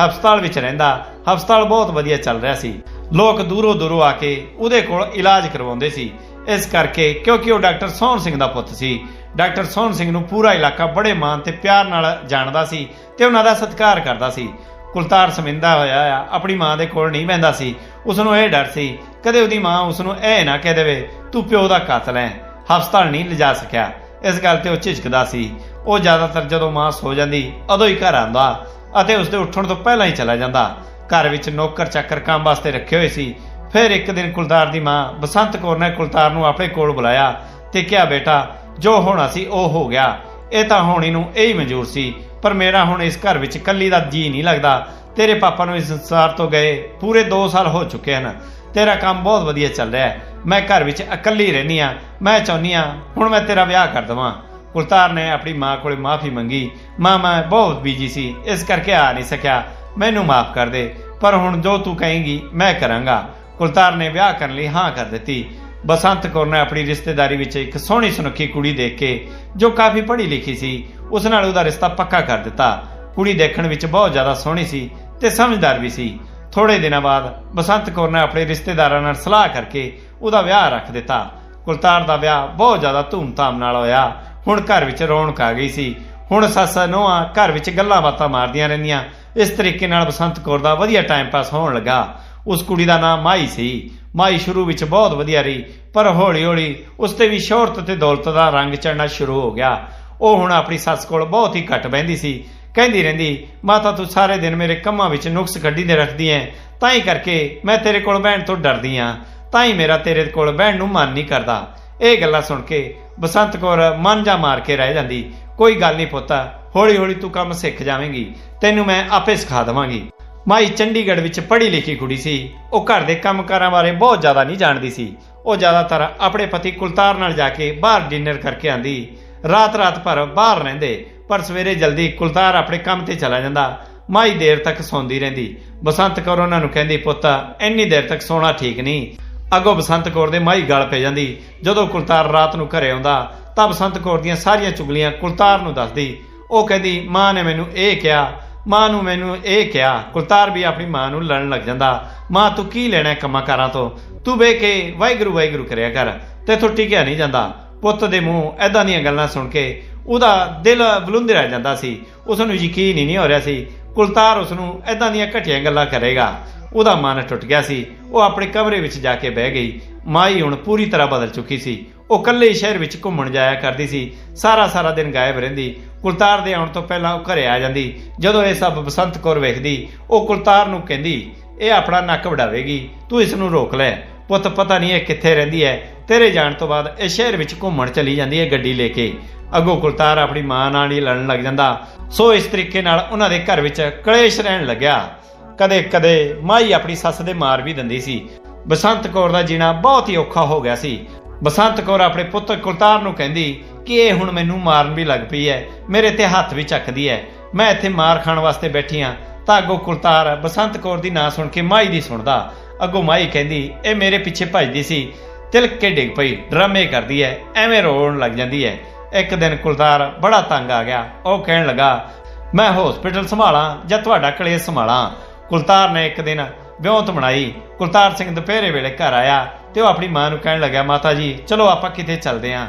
ਹਸਪਤਾਲ ਵਿੱਚ ਰਹਿੰਦਾ। ਹਸਪਤਾਲ ਬਹੁਤ ਵਧੀਆ ਚੱਲ ਰਿਹਾ ਸੀ। ਲੋਕ ਦੂਰੋਂ ਦੂਰੋਂ ਆ ਕੇ ਉਹਦੇ ਕੋਲ ਇਲਾਜ ਕਰਵਾਉਂਦੇ ਸੀ। ਇਸ ਕਰਕੇ ਕਿਉਂਕਿ ਉਹ ਡਾਕਟਰ ਸੋਹਣ ਸਿੰਘ ਦਾ ਪੁੱਤ ਸੀ। ਡਾਕਟਰ ਸੋਹਣ ਸਿੰਘ ਨੂੰ ਪੂਰਾ ਇਲਾਕਾ ਬੜੇ ਮਾਣ ਤੇ ਪਿਆਰ ਨਾਲ ਜਾਣਦਾ ਸੀ ਤੇ ਉਹਨਾਂ ਦਾ ਸਤਿਕਾਰ ਕਰਦਾ ਸੀ। ਕੁਲਤਾਰ ਸਮਿੰਦਾ ਹੋਇਆ ਆ, ਆਪਣੀ ਮਾਂ ਦੇ ਕੋਲ ਨਹੀਂ ਬੈੰਦਾ ਸੀ। ਉਸ ਨੂੰ ਇਹ ਡਰ ਸੀ, ਕਦੇ ਉਹਦੀ ਮਾਂ ਉਸ ਨੂੰ ਇਹ ਨਾ ਕਹਿ ਦੇਵੇ, ਤੂੰ ਪਿਓ ਦਾ ਕਾਤਲ ਹੈ, ਹਸਪਤਾਲ ਨਹੀਂ ਲਿਜਾ ਸਕਿਆ। ਇਸ ਗੱਲ ਤੇ ਉਹ ਝਿਜਕਦਾ ਸੀ। ਉਹ ਜ਼ਿਆਦਾਤਰ ਜਦੋਂ ਮਾਂ ਸੋ ਜਾਂਦੀ, ਉਦੋਂ ਹੀ ਘਰ ਆਉਂਦਾ ਅਤੇ ਉਸ ਦੇ ਉੱਠਣ ਤੋਂ ਪਹਿਲਾਂ ਹੀ ਚਲਾ ਜਾਂਦਾ। ਘਰ ਵਿੱਚ ਨੌਕਰ ਚਾਕਰ ਕੰਮ ਵਾਸਤੇ ਰੱਖੇ ਹੋਏ ਸੀ। ਫਿਰ ਇੱਕ ਦਿਨ ਕੁਲਤਾਰ ਦੀ ਮਾਂ ਬਸੰਤ ਕੌਰ ਨੇ ਕੁਲਤਾਰ ਨੂੰ ਆਪਣੇ ਕੋਲ ਬੁਲਾਇਆ ਤੇ ਕਿਹਾ, ਬੇਟਾ, ਜੋ ਹੋਣਾ ਸੀ ਉਹ ਹੋ ਗਿਆ, ਇਹ ਤਾਂ ਹੋਣੀ ਨੂੰ ਇਹ ਹੀ ਮਨਜ਼ੂਰ ਸੀ, ਪਰ ਮੇਰਾ ਹੁਣ ਇਸ ਘਰ ਵਿੱਚ ਇਕੱਲੀ ਦਾ ਜੀ ਨਹੀਂ ਲੱਗਦਾ। ਤੇਰੇ ਪਾਪਾ ਨੂੰ ਇਸ ਸੰਸਾਰ ਤੋਂ ਗਏ ਪੂਰੇ 2 ਸਾਲ ਹੋ ਚੁੱਕੇ ਹਨ। ਤੇਰਾ ਕੰਮ ਬਹੁਤ ਵਧੀਆ ਚੱਲ ਰਿਹਾ ਹੈ। ਮੈਂ ਘਰ ਵਿੱਚ ਇਕੱਲੀ ਰਹਿੰਦੀ ਆ ਮੈਂ ਚਾਹੁੰਦੀ ਆ ਹੁਣ ਮੈਂ ਤੇਰਾ ਵਿਆਹ ਕਰ ਦਵਾਂ। ਕੁਲਤਾਰ ਨੇ ਆਪਣੀ ਮਾਂ ਕੋਲੇ ਮਾਫੀ ਮੰਗੀ। ਮਾਂ, ਮੈਂ ਬਹੁਤ ਬੀਜੀ ਸੀ, ਇਸ ਕਰਕੇ ਆ ਨਹੀਂ ਸਕਿਆ। ਮੈਨੂੰ ਮਾਫ ਕਰ ਦੇ, ਪਰ ਹੁਣ ਜੋ ਤੂੰ ਕਹੇਂਗੀ, ਮੈਂ ਕਰਾਂਗਾ। ਕੁਲਤਾਰ ਨੇ ਵਿਆਹ ਕਰਨ ਲਈ ਹਾਂ ਕਰ ਦਿੱਤੀ। ਬਸੰਤ ਕੌਰ ਨੇ ਆਪਣੀ ਰਿਸ਼ਤੇਦਾਰੀ ਵਿੱਚ ਇੱਕ ਸੋਹਣੀ ਸੁਨੱਖੀ ਕੁੜੀ ਦੇਖ ਕੇ, ਜੋ ਕਾਫੀ ਪੜ੍ਹੀ ਲਿਖੀ ਸੀ, ਉਸ ਨਾਲ ਉਹਦਾ ਰਿਸ਼ਤਾ ਪੱਕਾ ਕਰ ਦਿੱਤਾ। ਕੁੜੀ ਦੇਖਣ ਵਿੱਚ ਬਹੁਤ ਜ਼ਿਆਦਾ ਸੋਹਣੀ ਸੀ ਤੇ ਸਮਝਦਾਰ ਵੀ ਸੀ। ਥੋੜੇ ਦਿਨਾਂ ਬਾਅਦ ਬਸੰਤ ਕੌਰ ਨੇ ਆਪਣੇ ਰਿਸ਼ਤੇਦਾਰਾਂ ਨਾਲ ਸਲਾਹ ਕਰਕੇ ਉਹਦਾ ਵਿਆਹ ਰੱਖ ਦਿੱਤਾ। ਕੁਲਤਾਰ ਦਾ ਵਿਆਹ ਬਹੁਤ ਜ਼ਿਆਦਾ ਧੂਮਧਾਮ ਨਾਲ ਹੋਇਆ। ਹੁਣ ਘਰ ਵਿੱਚ ਰੌਣਕ ਆ ਗਈ ਸੀ। ਹੁਣ ਸੱਸ ਨੂੰਹਾਂ ਘਰ ਵਿੱਚ ਗੱਲਾਂ ਬਾਤਾਂ ਮਾਰਦੀਆਂ ਰਹਿੰਦੀਆਂ। ਇਸ ਤਰੀਕੇ ਨਾਲ ਬਸੰਤ ਕੌਰ ਦਾ ਵਧੀਆ ਟਾਈਮ ਪਾਸ ਹੋਣ ਲੱਗਾ। ਉਸ ਕੁੜੀ ਦਾ ਨਾਮ ਮਾਈ ਸੀ। ਮਾਈ ਸ਼ੁਰੂ ਵਿੱਚ ਬਹੁਤ ਵਧੀਆ ਰਹੀ, ਪਰ ਹੌਲੀ-ਹੌਲੀ ਉਸ ਤੇ ਵੀ ਸ਼ੋਹਰਤ ਤੇ ਦੌਲਤ ਦਾ ਰੰਗ ਚੜਨਾ ਸ਼ੁਰੂ ਹੋ ਗਿਆ। ਉਹ ਹੁਣ ਆਪਣੀ ਸੱਸ ਕੋਲ ਬਹੁਤ ਹੀ ਘੱਟ ਬਹਿੰਦੀ ਸੀ। ਕਹਿੰਦੀ ਰਹਿੰਦੀ, ਮਾਤਾ, ਤੂੰ ਸਾਰੇ ਦਿਨ ਮੇਰੇ ਕੰਮਾਂ ਵਿੱਚ ਨੁਕਸ ਕੱਢੀ ਦੇ ਰੱਖਦੀ ਐ। ਤਾਂ ਹੀ ਕਰਕੇ ਮੈਂ ਤੇਰੇ ਕੋਲ ਬਹਿਣ ਤੋਂ ਡਰਦੀ ਆਂ। ਤਾਂ ਹੀ ਮੇਰਾ ਤੇਰੇ ਕੋਲ ਬਹਿਣ ਨੂੰ ਮਨ ਨਹੀਂ ਕਰਦਾ। ਇਹ ਗੱਲਾਂ ਸੁਣ ਕੇ ਬਸੰਤ ਕੌਰ ਮਨ ਜਾ ਮਾਰ ਕੇ ਰਹਿ ਜਾਂਦੀ। ਕੋਈ ਗੱਲ ਨਹੀਂ ਪੁੱਤ ਹੌਲੀ ਹੌਲੀ ਤੂੰ ਕੰਮ ਸਿੱਖ ਜਾਵੇਂਗੀ। ਤੈਨੂੰ ਮੈਂ ਆਪੇ ਸਿਖਾ ਦੇਵਾਂਗੀ। ਮਾਈ ਚੰਡੀਗੜ੍ਹ ਵਿੱਚ ਪੜ੍ਹੀ ਲਿਖੀ ਕੁੜੀ ਸੀ। ਉਹ ਘਰ ਦੇ ਕੰਮਕਾਰਾਂ ਬਾਰੇ ਬਹੁਤ ਜ਼ਿਆਦਾ ਨਹੀਂ ਜਾਣਦੀ ਸੀ। ਉਹ ਜ਼ਿਆਦਾਤਰ ਆਪਣੇ ਪਤੀ ਕੁਲਤਾਰ ਨਾਲ ਜਾ ਕੇ ਬਾਹਰ ਡਿਨਰ ਕਰਕੇ ਆਂਦੀ। ਰਾਤ-ਰਾਤ ਭਰ ਬਾਹਰ ਰਹਿੰਦੇ, ਪਰ ਸਵੇਰੇ ਜਲਦੀ ਕੁਲਤਾਰ ਆਪਣੇ ਕੰਮ ਤੇ ਚਲਾ ਜਾਂਦਾ। ਮਾਈ ਦੇਰ ਤੱਕ ਸੌਂਦੀ ਰਹਿੰਦੀ। ਬਸੰਤ ਕੌਰ ਉਹਨਾਂ ਨੂੰ ਕਹਿੰਦੀ, ਪੁੱਤ, ਇੰਨੀ ਦੇਰ ਤੱਕ ਸੌਣਾ ਠੀਕ ਨਹੀਂ। ਅੱਗੋਂ ਬਸੰਤ ਕੌਰ ਦੇ ਮਾਈ ਗਲ ਪੈ ਜਾਂਦੀ। ਜਦੋਂ ਕੁਲਤਾਰ ਰਾਤ ਨੂੰ ਘਰੇ ਆਉਂਦਾ, ਤਾਂ ਬਸੰਤ ਕੌਰ ਦੀਆਂ ਸਾਰੀਆਂ ਚੁਗਲੀਆਂ ਕੁਲਤਾਰ ਨੂੰ ਦੱਸਦੀ। ਉਹ ਕਹਿੰਦੀ, ਮਾਂ ਨੇ ਮੈਨੂੰ ਇਹ ਕਿਹਾ ਮਾਂ ਨੂੰ ਮੈਨੂੰ ਇਹ ਕਿਹਾ, ਕੁਲਤਾਰ ਵੀ ਆਪਣੀ ਮਾਂ ਨੂੰ ਲੜਨ ਲੱਗ ਜਾਂਦਾ। ਮਾਂ, ਤੂੰ ਕੀ ਲੈਣਾ ਕੰਮਾਂ ਕਾਰਾਂ ਤੋਂ? ਤੂੰ ਬਹਿ ਕੇ ਵਾਹਿਗੁਰੂ ਵਾਹਿਗੁਰੂ ਕਰਿਆ ਕਰ, ਤੇ ਤੂੰ ਟਿਕਿਆ ਨਹੀਂ ਜਾਂਦਾ। ਪੁੱਤ ਦੇ ਮੂੰਹ ਐਦਾਂ ਦੀਆਂ ਗੱਲਾਂ ਸੁਣ ਕੇ ਉਹਦਾ ਦਿਲ ਬਲੁੰਦਰ ਰਹਿ ਜਾਂਦਾ ਸੀ। ਉਸ ਨੂੰ ਯਕੀਨ ਹੀ ਨਹੀਂ ਹੋ ਰਿਹਾ ਸੀ, ਕੁਲਤਾਰ ਉਸ ਨੂੰ ਐਦਾਂ ਦੀਆਂ ਘਟੀਆਂ ਗੱਲਾਂ ਕਰੇਗਾ। ਉਹਦਾ ਮਨ ਟੁੱਟ ਗਿਆ ਸੀ। ਉਹ ਆਪਣੇ ਕਮਰੇ ਵਿੱਚ ਜਾ ਕੇ ਬਹਿ ਗਈ। ਮਾਈ ਹੁਣ ਪੂਰੀ ਤਰ੍ਹਾਂ ਬਦਲ ਚੁੱਕੀ ਸੀ। ਉਹ ਇਕੱਲੇ ਹੀ ਸ਼ਹਿਰ ਵਿੱਚ ਘੁੰਮਣ ਜਾਇਆ ਕਰਦੀ ਸੀ। ਸਾਰਾ ਸਾਰਾ ਦਿਨ ਗਾਇਬ ਰਹਿੰਦੀ। ਕੁਲਤਾਰ ਦੇ ਆਉਣ ਤੋਂ ਪਹਿਲਾਂ ਉਹ ਘਰੇ ਆ ਜਾਂਦੀ। ਜਦੋਂ ਇਹ ਸਭ ਬਸੰਤ ਕੌਰ ਵੇਖਦੀ, ਉਹ ਕੁਲਤਾਰ ਨੂੰ ਕਹਿੰਦੀ, ਇਹ ਆਪਣਾ ਨੱਕ ਵਡਾਵੇਗੀ, ਤੂੰ ਇਸ ਨੂੰ ਰੋਕ ਲੈ। ਪੁੱਤ, ਪਤਾ ਨਹੀਂ ਇਹ ਕਿੱਥੇ ਰਹਿੰਦੀ ਹੈ। ਤੇਰੇ ਜਾਣ ਤੋਂ ਬਾਅਦ ਇਹ ਸ਼ਹਿਰ ਵਿੱਚ ਘੁੰਮਣ ਚਲੀ ਜਾਂਦੀ ਹੈ ਗੱਡੀ ਲੈ ਕੇ। ਅੱਗੋਂ ਕੁਲਤਾਰ ਆਪਣੀ ਮਾਂ ਨਾਲ ਹੀ ਲੜਨ ਲੱਗ ਜਾਂਦਾ। ਸੋ ਇਸ ਤਰੀਕੇ ਨਾਲ ਉਹਨਾਂ ਦੇ ਘਰ ਵਿੱਚ ਕਲੇਸ਼ ਰਹਿਣ ਲੱਗਿਆ। ਕਦੇ ਕਦੇ ਮਾਈ ਆਪਣੀ ਸੱਸ ਦੇ ਮਾਰ ਵੀ ਦਿੰਦੀ ਸੀ। ਬਸੰਤ ਕੌਰ ਦਾ ਜੀਣਾ ਬਹੁਤ ਹੀ ਔਖਾ ਹੋ ਗਿਆ ਸੀ। ਬਸੰਤ ਕੌਰ ਆਪਣੇ ਪੁੱਤ ਕੁਲਤਾਰ ਨੂੰ ਕਹਿੰਦੀ ਕਿ ਇਹ ਹੁਣ ਮੈਨੂੰ ਮਾਰਨ ਵੀ ਲੱਗ ਪਈ ਹੈ ਮੇਰੇ ਤੇ ਹੱਥ ਵੀ ਚੱਕਦੀ ਹੈ ਮੈਂ ਇੱਥੇ ਮਾਰ ਖਾਣ ਵਾਸਤੇ ਬੈਠੀ ਆ, ਤਾਂ ਅੱਗੋਂ ਕੁਲਤਾਰ ਬਸੰਤ ਕੌਰ ਦੀ ਨਾਂ ਸੁਣ ਕੇ ਮਾਈ ਦੀ ਸੁਣਦਾ। ਅੱਗੋਂ ਮਾਈ ਕਹਿੰਦੀ, ਇਹ ਮੇਰੇ ਪਿੱਛੇ ਭੱਜਦੀ ਸੀ, ਤਿਲਕ ਕੇ ਡਿੱਗ ਪਈ, ਡਰਾਮੇ ਕਰਦੀ ਹੈ ਐਵੇਂ ਰੋਣ ਲੱਗ ਜਾਂਦੀ ਹੈ ਇੱਕ ਦਿਨ ਕੁਲਤਾਰ ਬੜਾ ਤੰਗ ਆ ਗਿਆ। ਉਹ ਕਹਿਣ ਲੱਗਾ, ਮੈਂ ਹਸਪੀਟਲ ਸੰਭਾਲਾਂ ਜਾਂ ਤੁਹਾਡਾ ਕਲੇਸ਼ ਸੰਭਾਲਾਂ? ਕੁਲਤਾਰ ਨੇ ਇੱਕ ਦਿਨ ਵਿਉਂਤ ਬਣਾਈ ਕੁਲਤਾਰ ਸਿੰਘ ਦੁਪਹਿਰੇ ਵੇਲੇ ਘਰ ਆਇਆ। ਤੇ ਉਹ ਆਪਣੀ ਮਾਂ ਨੂੰ ਕਹਿਣ ਲੱਗਾ ਮਾਤਾ ਜੀ ਚਲੋ ਆਪਾਂ ਕਿਤੇ ਚੱਲਦੇ ਆਂ।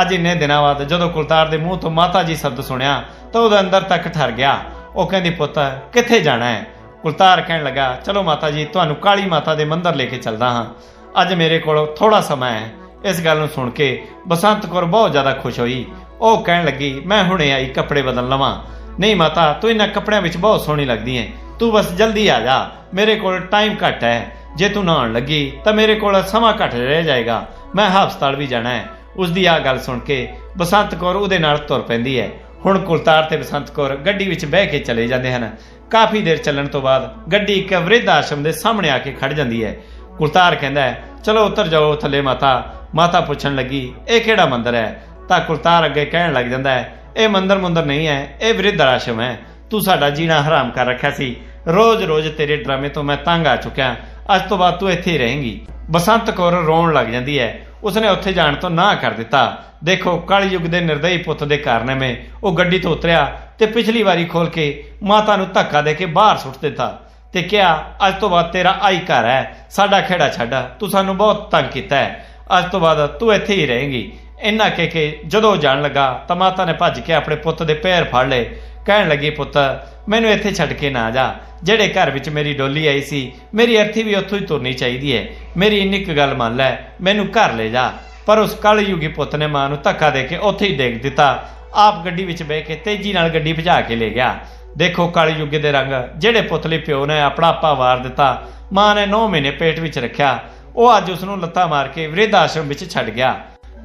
ਅੱਜ ਇੰਨੇ ਦਿਨਾਂ ਬਾਅਦ ਜਦੋਂ ਕੁਲਤਾਰ ਦੇ ਮੂੰਹ ਤੋਂ ਮਾਤਾ ਜੀ ਸ਼ਬਦ ਸੁਣਿਆ, ਤਾਂ ਉਹਦੇ ਅੰਦਰ ਤੱਕ ਠਰ ਗਿਆ। ਉਹ ਕਹਿੰਦੀ, ਪੁੱਤ, ਕਿੱਥੇ ਜਾਣਾ ਹੈ? ਕੁਲਤਾਰ ਕਹਿਣ ਲੱਗਾ, ਚਲੋ ਮਾਤਾ ਜੀ ਤੁਹਾਨੂੰ ਕਾਲੀ ਮਾਤਾ ਦੇ ਮੰਦਿਰ ਲੈ ਕੇ ਚੱਲਦਾ ਹਾਂ। ਅੱਜ ਮੇਰੇ ਕੋਲ ਥੋੜਾ ਸਮਾਂ ਹੈ। ਇਸ ਗੱਲ ਨੂੰ ਸੁਣ ਕੇ ਬਸੰਤ ਕੌਰ ਬਹੁਤ ਜ਼ਿਆਦਾ ਖੁਸ਼ ਹੋਈ। ਉਹ ਕਹਿਣ ਲੱਗੀ, ਮੈਂ ਹੁਣੇ ਆਈ ਕੱਪੜੇ ਬਦਲ ਲਵਾਂ। ਨਹੀਂ ਮਾਤਾ, ਤੂੰ ਇਹਨਾਂ ਕੱਪੜਿਆਂ ਵਿੱਚ ਬਹੁਤ ਸੋਹਣੀ ਲੱਗਦੀ ਹੈ। ਤੂੰ ਬਸ ਜਲਦੀ ਆ ਜਾ। ਮੇਰੇ ਕੋਲ ਟਾਈਮ ਘੱਟ ਹੈ। ਜੇ ਤੂੰ ਨਹਾਉਣ ਲੱਗੀ, ਤਾਂ ਮੇਰੇ ਕੋਲ ਸਮਾਂ ਘੱਟ ਰਹਿ ਜਾਏਗਾ। ਮੈਂ ਹਸਪਤਾਲ ਵੀ ਜਾਣਾ ਹੈ। ਉਸ ਦੀ ਆ ਗੱਲ ਸੁਣ ਕੇ ਬਸੰਤ ਕੌਰ ਉਹਦੇ ਨਾਲ ਤੁਰ ਪੈਂਦੀ ਹੈ। ਹੁਣ ਕੁਲਤਾਰ ਤੇ ਬਸੰਤ ਕੌਰ ਗੱਡੀ ਵਿੱਚ ਬਹਿ ਕੇ ਚਲੇ ਜਾਂਦੇ ਹਨ। ਕਾਫੀ ਦੇਰ ਚੱਲਣ ਤੋਂ ਬਾਅਦ ਗੱਡੀ ਇੱਕ ਵਰਿੱਧ ਆਸ਼ਰਮ ਦੇ ਸਾਹਮਣੇ ਆ ਕੇ ਖੜ ਜਾਂਦੀ ਹੈ। ਕੁਲਤਾਰ ਕਹਿੰਦਾ ਹੈ, ਚਲੋ ਉਤਰ ਜਾਓ ਥੱਲੇ ਮਾਤਾ। ਮਾਤਾ ਪੁੱਛਣ ਲੱਗੀ, ਇਹ ਕਿਹੜਾ ਮੰਦਿਰ ਹੈ? ਤਾਂ ਕੁਲਤਾਰ ਅੱਗੇ ਕਹਿਣ ਲੱਗ ਜਾਂਦਾ ਹੈ, ਇਹ ਮੰਦਿਰ ਮੁੰਦਰ ਨਹੀਂ ਹੈ, ਇਹ ਵਰਿੱਧ ਆਸ਼ਰਮ ਹੈ। ਤੂੰ ਸਾਡਾ ਜੀਣਾ ਹਰਾਮ ਕਰ ਰੱਖਿਆ ਸੀ। ਰੋਜ਼-ਰੋਜ਼ ਤੇਰੇ ਡਰਾਮੇ ਤੋਂ ਮੈਂ ਤੰਗ ਆ ਚੁੱਕਿਆ। ਅੱਜ ਤੋਂ ਬਾਅਦ ਤੂੰ ਇੱਥੇ ਹੀ ਰਹੇਂਗੀ। ਬਸੰਤ ਕੌਰ ਰੋਣ ਲੱਗ ਜਾਂਦੀ ਹੈ। ਉਸਨੇ ਉੱਥੇ ਜਾਣ ਤੋਂ ਨਾ ਕਰ ਦਿੱਤਾ। ਦੇਖੋ, ਕਾਲੀ ਯੁੱਗ ਦੇ ਨਿਰਦਈ ਪੁੱਤ ਦੇ ਕਾਰਨਾਮੇ ਉਹ ਗੱਡੀ ਤੋਂ ਉਤਰਿਆ ਤੇ ਪਿਛਲੀ ਵਾਰੀ ਖੋਲ ਕੇ ਮਾਤਾ ਨੂੰ ਧੱਕਾ ਦੇ ਕੇ ਬਾਹਰ ਸੁੱਟ ਦਿੱਤਾ ਤੇ ਕਿਹਾ, ਅੱਜ ਤੋਂ ਬਾਅਦ ਤੇਰਾ ਆਈ ਘਰ ਹੈ। ਸਾਡਾ ਖੇੜਾ ਛੱਡ। ਤੂੰ ਸਾਨੂੰ ਬਹੁਤ ਤੰਗ ਕੀਤਾ ਹੈ। ਅੱਜ ਤੋਂ ਬਾਅਦ ਤੂੰ ਇੱਥੇ ਹੀ ਰਹੇਂਗੀ। ਇੰਨਾ ਕਹਿ ਕੇ ਜਦੋਂ ਜਾਣ ਲੱਗਾ ਤਾਂ ਮਾਤਾ ਨੇ ਭੱਜ ਕੇ ਆਪਣੇ ਪੁੱਤ ਦੇ ਪੈਰ ਫੜ ਲਏ। ਕਹਿਣ ਲੱਗੀ, ਪੁੱਤ, ਮੈਨੂੰ ਇੱਥੇ ਛੱਡ ਕੇ ਨਾ ਜਾ। ਜਿਹੜੇ ਘਰ ਵਿੱਚ ਮੇਰੀ ਡੋਲੀ ਆਈ ਸੀ, ਮੇਰੀ ਅਰਥੀ ਵੀ ਉੱਥੋਂ ਹੀ ਤੁਰਨੀ ਚਾਹੀਦੀ ਹੈ ਮੇਰੀ ਇੰਨੀ ਕੁ ਗੱਲ ਮੰਨ ਲੈ, ਮੈਨੂੰ ਘਰ ਲੈ ਜਾ। ਪਰ ਉਸ ਕਲਯੁਗੀ ਪੁੱਤ ਨੇ ਮਾਂ ਨੂੰ ਧੱਕਾ ਦੇ ਕੇ ਉੱਥੇ ਹੀ ਡੇਗ ਦਿੱਤਾ। ਆਪ ਗੱਡੀ ਵਿੱਚ ਬਹਿ ਕੇ ਤੇਜ਼ੀ ਨਾਲ ਗੱਡੀ ਭਜਾ ਕੇ ਲੈ ਗਿਆ। ਦੇਖੋ ਕਲਯੁਗ ਦੇ ਰੰਗ, ਜਿਹੜੇ ਪੁੱਤ ਲਈ ਪਿਓ ਨੇ ਆਪਣਾ ਆਪਾ ਵਾਰ ਦਿੱਤਾ, ਮਾਂ ਨੇ 9 ਮਹੀਨੇ ਪੇਟ ਵਿੱਚ ਰੱਖਿਆ। ਉਹ ਅੱਜ ਉਸ ਨੂੰ ਲੱਤਾਂ ਮਾਰ ਕੇ ਵ੍ਰਿਧ ਆਸ਼ਰਮ ਵਿੱਚ ਛੱਡ ਗਿਆ।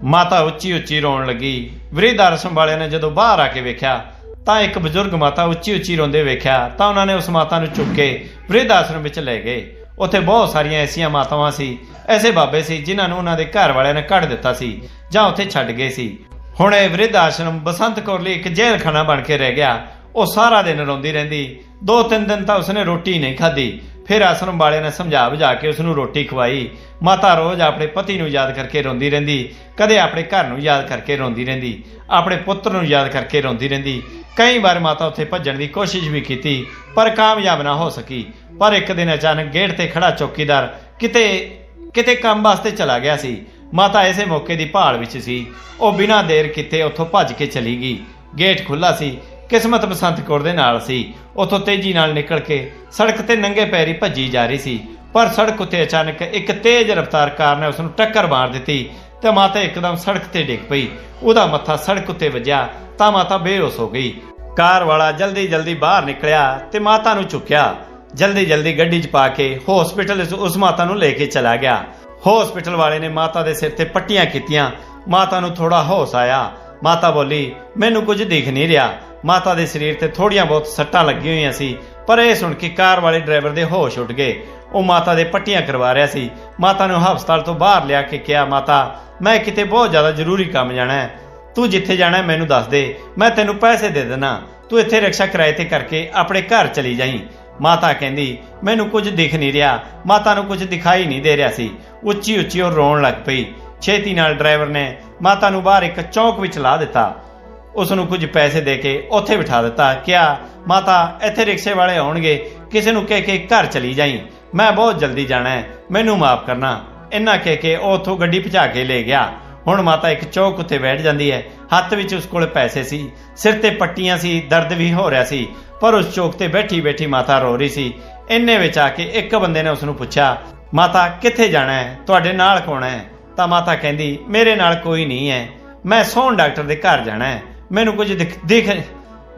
ਮਾਤਾ ਉੱਚੀ ਉੱਚੀ ਰੋਣ ਲੱਗੀ। ਵ੍ਰਿਧ ਆਸ਼ਰਮ ਵਾਲਿਆਂ ਨੇ ਜਦੋਂ ਬਾਹਰ ਆ ਕੇ ਵੇਖਿਆ ਤਾਂ ਇੱਕ ਬਜ਼ੁਰਗ ਮਾਤਾ ਉੱਚੀ ਉੱਚੀ ਰੋਂਦੇ ਵੇਖਿਆ, ਤਾਂ ਉਹਨਾਂ ਨੇ ਉਸ ਮਾਤਾ ਨੂੰ ਚੁੱਕ ਕੇ ਵ੍ਰਿਧ ਆਸ਼ਰਮ ਵਿੱਚ ਲੈ ਗਏ। ਉੱਥੇ ਬਹੁਤ ਸਾਰੀਆਂ ਐਸੀਆਂ ਮਾਤਾਵਾਂ ਸੀ, ਐਸੇ ਬਾਬੇ ਸੀ ਜਿਨ੍ਹਾਂ ਨੂੰ ਉਹਨਾਂ ਦੇ ਘਰ ਵਾਲਿਆਂ ਨੇ ਕੱਢ ਦਿੱਤਾ ਸੀ ਜਾਂ ਉੱਥੇ ਛੱਡ ਗਏ ਸੀ। ਹੁਣ ਇਹ ਵ੍ਰਿਧ ਆਸ਼ਰਮ ਬਸੰਤ ਕੌਰ ਲਈ ਇੱਕ ਜੇਲਖਾਨਾ ਬਣ ਕੇ ਰਹਿ ਗਿਆ। ਉਹ ਸਾਰਾ ਦਿਨ ਰੋਂਦੀ ਰਹਿੰਦੀ, ਦੋ ਤਿੰਨ ਦਿਨ ਤਾਂ ਉਸਨੇ ਰੋਟੀ ਨਹੀਂ ਖਾਧੀ। ਫਿਰ ਆਸ਼ਰਮ ਵਾਲਿਆਂ ਨੇ ਸਮਝਾ ਬੁਝਾ ਕੇ ਉਸ ਨੂੰ ਰੋਟੀ ਖਵਾਈ। ਮਾਤਾ ਰੋਜ਼ ਆਪਣੇ ਪਤੀ ਨੂੰ ਯਾਦ ਕਰਕੇ ਰੋਂਦੀ ਰਹਿੰਦੀ, ਕਦੇ ਆਪਣੇ ਘਰ ਨੂੰ ਯਾਦ ਕਰਕੇ ਰੋਂਦੀ ਰਹਿੰਦੀ, ਆਪਣੇ ਪੁੱਤਰ ਨੂੰ ਯਾਦ ਕਰਕੇ ਰੋਂਦੀ ਰਹਿੰਦੀ। ਕਈ ਵਾਰ ਮਾਤਾ ਉੱਥੇ ਭੱਜਣ ਦੀ ਕੋਸ਼ਿਸ਼ ਵੀ ਕੀਤੀ, ਪਰ ਕਾਮਯਾਬ ਨਾ ਹੋ ਸਕੀ। ਪਰ ਇੱਕ ਦਿਨ ਅਚਾਨਕ ਗੇਟ ਤੇ ਖੜਾ ਚੌਕੀਦਾਰ ਕਿਤੇ ਕਿਤੇ ਕੰਮ ਵਾਸਤੇ ਚਲਾ ਗਿਆ ਸੀ। ਮਾਤਾ ਐਸੇ ਮੌਕੇ ਦੀ ਭਾਲ ਵਿੱਚ ਸੀ। ਉਹ ਬਿਨਾਂ ਦੇਰ ਕੀਤੇ ਉੱਥੋਂ ਭੱਜ ਕੇ ਚਲੀ ਗਈ। ਗੇਟ ਖੁੱਲਾ ਸੀ। ਕਿਸਮਤ ਬਸੰਤ ਕੌਰ ਦੇ ਨਾਲ ਸੀ। ਉਥੋਂ ਤੇਜ਼ੀ ਨਾਲ ਨਿਕਲ ਕੇ ਸੜਕ ਤੇ ਨੰਗੇ ਪੈਰੀ ਭੱਜੀ ਜਾ ਰਹੀ ਸੀ। ਪਰ ਸੜਕ ਉੱਤੇ ਅਚਾਨਕ ਇੱਕ ਤੇਜ਼ ਰਫ਼ਤਾਰ ਕਾਰ ਨੇ ਉਸ ਨੂੰ ਟੱਕਰ ਮਾਰ ਦਿੱਤੀ। ਤੇ ਮਾਤਾ ਇੱਕਦਮ ਸੜਕ ਤੇ ਡਿੱਗ ਪਈ। ਉਹਦਾ ਮੱਥਾ ਸੜਕ ਉੱਤੇ ਵੱਜਿਆ, ਤਾਂ ਮਾਤਾ ਬੇਹੋਸ਼ ਹੋ ਗਈ। ਕਾਰ ਵਾਲਾ ਜਲਦੀ ਜਲਦੀ ਬਾਹਰ ਨਿਕਲਿਆ ਤੇ ਮਾਤਾ ਨੂੰ ਚੁੱਕਿਆ। ਜਲਦੀ ਜਲਦੀ ਗੱਡੀ 'ਚ ਪਾ ਕੇ ਹਸਪੀਟਲ ਵਿੱਚ ਉਸ ਮਾਤਾ ਨੂੰ ਲੈ ਕੇ ਚਲਾ ਗਿਆ। ਹਸਪੀਟਲ ਵਾਲੇ ਨੇ ਮਾਤਾ ਦੇ ਸਿਰ ਤੇ ਪੱਟੀਆਂ ਕੀਤੀਆਂ। ਮਾਤਾ ਨੂੰ ਥੋੜਾ ਹੋਸ਼ ਆਇਆ। ਮਾਤਾ ਬੋਲੀ, ਮੈਨੂੰ ਕੁਝ ਦਿਖ ਨਹੀਂ ਰਿਹਾ। ਮਾਤਾ ਦੇ ਸਰੀਰ ਤੇ ਥੋੜੀਆਂ ਬਹੁਤ ਸੱਟਾਂ ਲੱਗੀਆਂ ਹੋਈਆਂ ਸੀ, ਪਰ ਇਹ ਸੁਣ ਕੇ ਕਾਰ ਵਾਲੇ ਡਰਾਈਵਰ ਦੇ ਹੋਸ਼ ਉੱਡ ਗਏ। ਉਹ ਮਾਤਾ ਦੇ ਪੱਟੀਆਂ ਕਰਵਾ ਰਿਹਾ ਸੀ। ਮਾਤਾ ਨੂੰ ਹਸਪਤਾਲ ਤੋਂ ਬਾਹਰ ਲਿਆ ਕੇ ਕਿਹਾ, ਮਾਤਾ ਮੈਂ ਕਿਤੇ ਬਹੁਤ ਜ਼ਿਆਦਾ ਜ਼ਰੂਰੀ ਕੰਮ ਜਾਣਾ ਹੈ। ਤੂੰ ਜਿੱਥੇ ਜਾਣਾ ਮੈਨੂੰ ਦੱਸ ਦੇ। ਮੈਂ ਤੈਨੂੰ ਪੈਸੇ ਦੇ ਦੇਣਾ ਤੂੰ ਇੱਥੇ ਰਿਕਸ਼ਾ ਕਿਰਾਏ ਤੇ ਕਰਕੇ ਆਪਣੇ ਘਰ ਚਲੀ ਜਾਈਂ। ਮਾਤਾ ਕਹਿੰਦੀ, ਮੈਨੂੰ ਕੁਝ ਦਿਖ ਨਹੀਂ ਰਿਹਾ। ਮਾਤਾ ਨੂੰ ਕੁਝ ਦਿਖਾਈ ਨਹੀਂ ਦੇ ਰਿਹਾ ਸੀ। ਉੱਚੀ ਉੱਚੀ ਉਹ ਰੋਣ ਲੱਗ ਪਈ। ਛੇਤੀ ਨਾਲ ਡਰਾਈਵਰ ਨੇ ਮਾਤਾ ਨੂੰ ਬਾਹਰ ਇੱਕ ਚੌਕ ਵਿੱਚ ਲਾ ਦਿੱਤਾ। ਉਸ ਨੂੰ ਕੁਝ ਪੈਸੇ ਦੇ ਕੇ ਉੱਥੇ ਬਿਠਾ ਦਿੱਤਾ। ਕਿਹਾ, ਮਾਤਾ, ਇੱਥੇ ਰਿਕਸ਼ੇ ਵਾਲੇ ਆਉਣਗੇ। ਕਿਸੇ ਨੂੰ ਕਹਿ ਕੇ ਘਰ ਚਲੀ ਜਾਈਂ। ਮੈਂ ਬਹੁਤ ਜਲਦੀ ਜਾਣਾ ਹੈ। ਮੈਨੂੰ ਮਾਫ ਕਰਨਾ। ਇੰਨਾ ਕਹਿ ਕੇ ਉਹ ਉੱਥੋਂ ਗੱਡੀ ਭਜਾ ਕੇ ਲੈ ਗਿਆ। ਹੁਣ ਮਾਤਾ ਇੱਕ ਚੌਕ ਉੱਤੇ ਬੈਠ ਜਾਂਦੀ ਹੈ। ਹੱਥ ਵਿੱਚ ਉਸ ਕੋਲ ਪੈਸੇ ਸੀ। ਸਿਰ ਤੇ ਪੱਟੀਆਂ ਸੀ। ਦਰਦ ਵੀ ਹੋ ਰਿਹਾ ਸੀ। ਪਰ ਉਸ ਚੌਕ ਤੇ ਬੈਠੀ ਬੈਠੀ ਮਾਤਾ ਰੋ ਰਹੀ ਸੀ। ਇੰਨੇ ਵਿੱਚ ਆ ਕੇ ਇੱਕ ਬੰਦੇ ਨੇ ਉਸ ਨੂੰ ਪੁੱਛਿਆ, ਮਾਤਾ, ਕਿੱਥੇ ਜਾਣਾ ਹੈ? ਤੁਹਾਡੇ ਨਾਲ ਕੌਣ ਹੈ? ਤਾਂ ਮਾਤਾ ਕਹਿੰਦੀ, ਮੇਰੇ ਨਾਲ ਕੋਈ ਨਹੀਂ ਹੈ। ਮੈਂ ਸੋਹਣ ਡਾਕਟਰ ਦੇ ਘਰ ਜਾਣਾ ਹੈ। ਮੈਨੂੰ ਕੁਝ ਦਿਖ,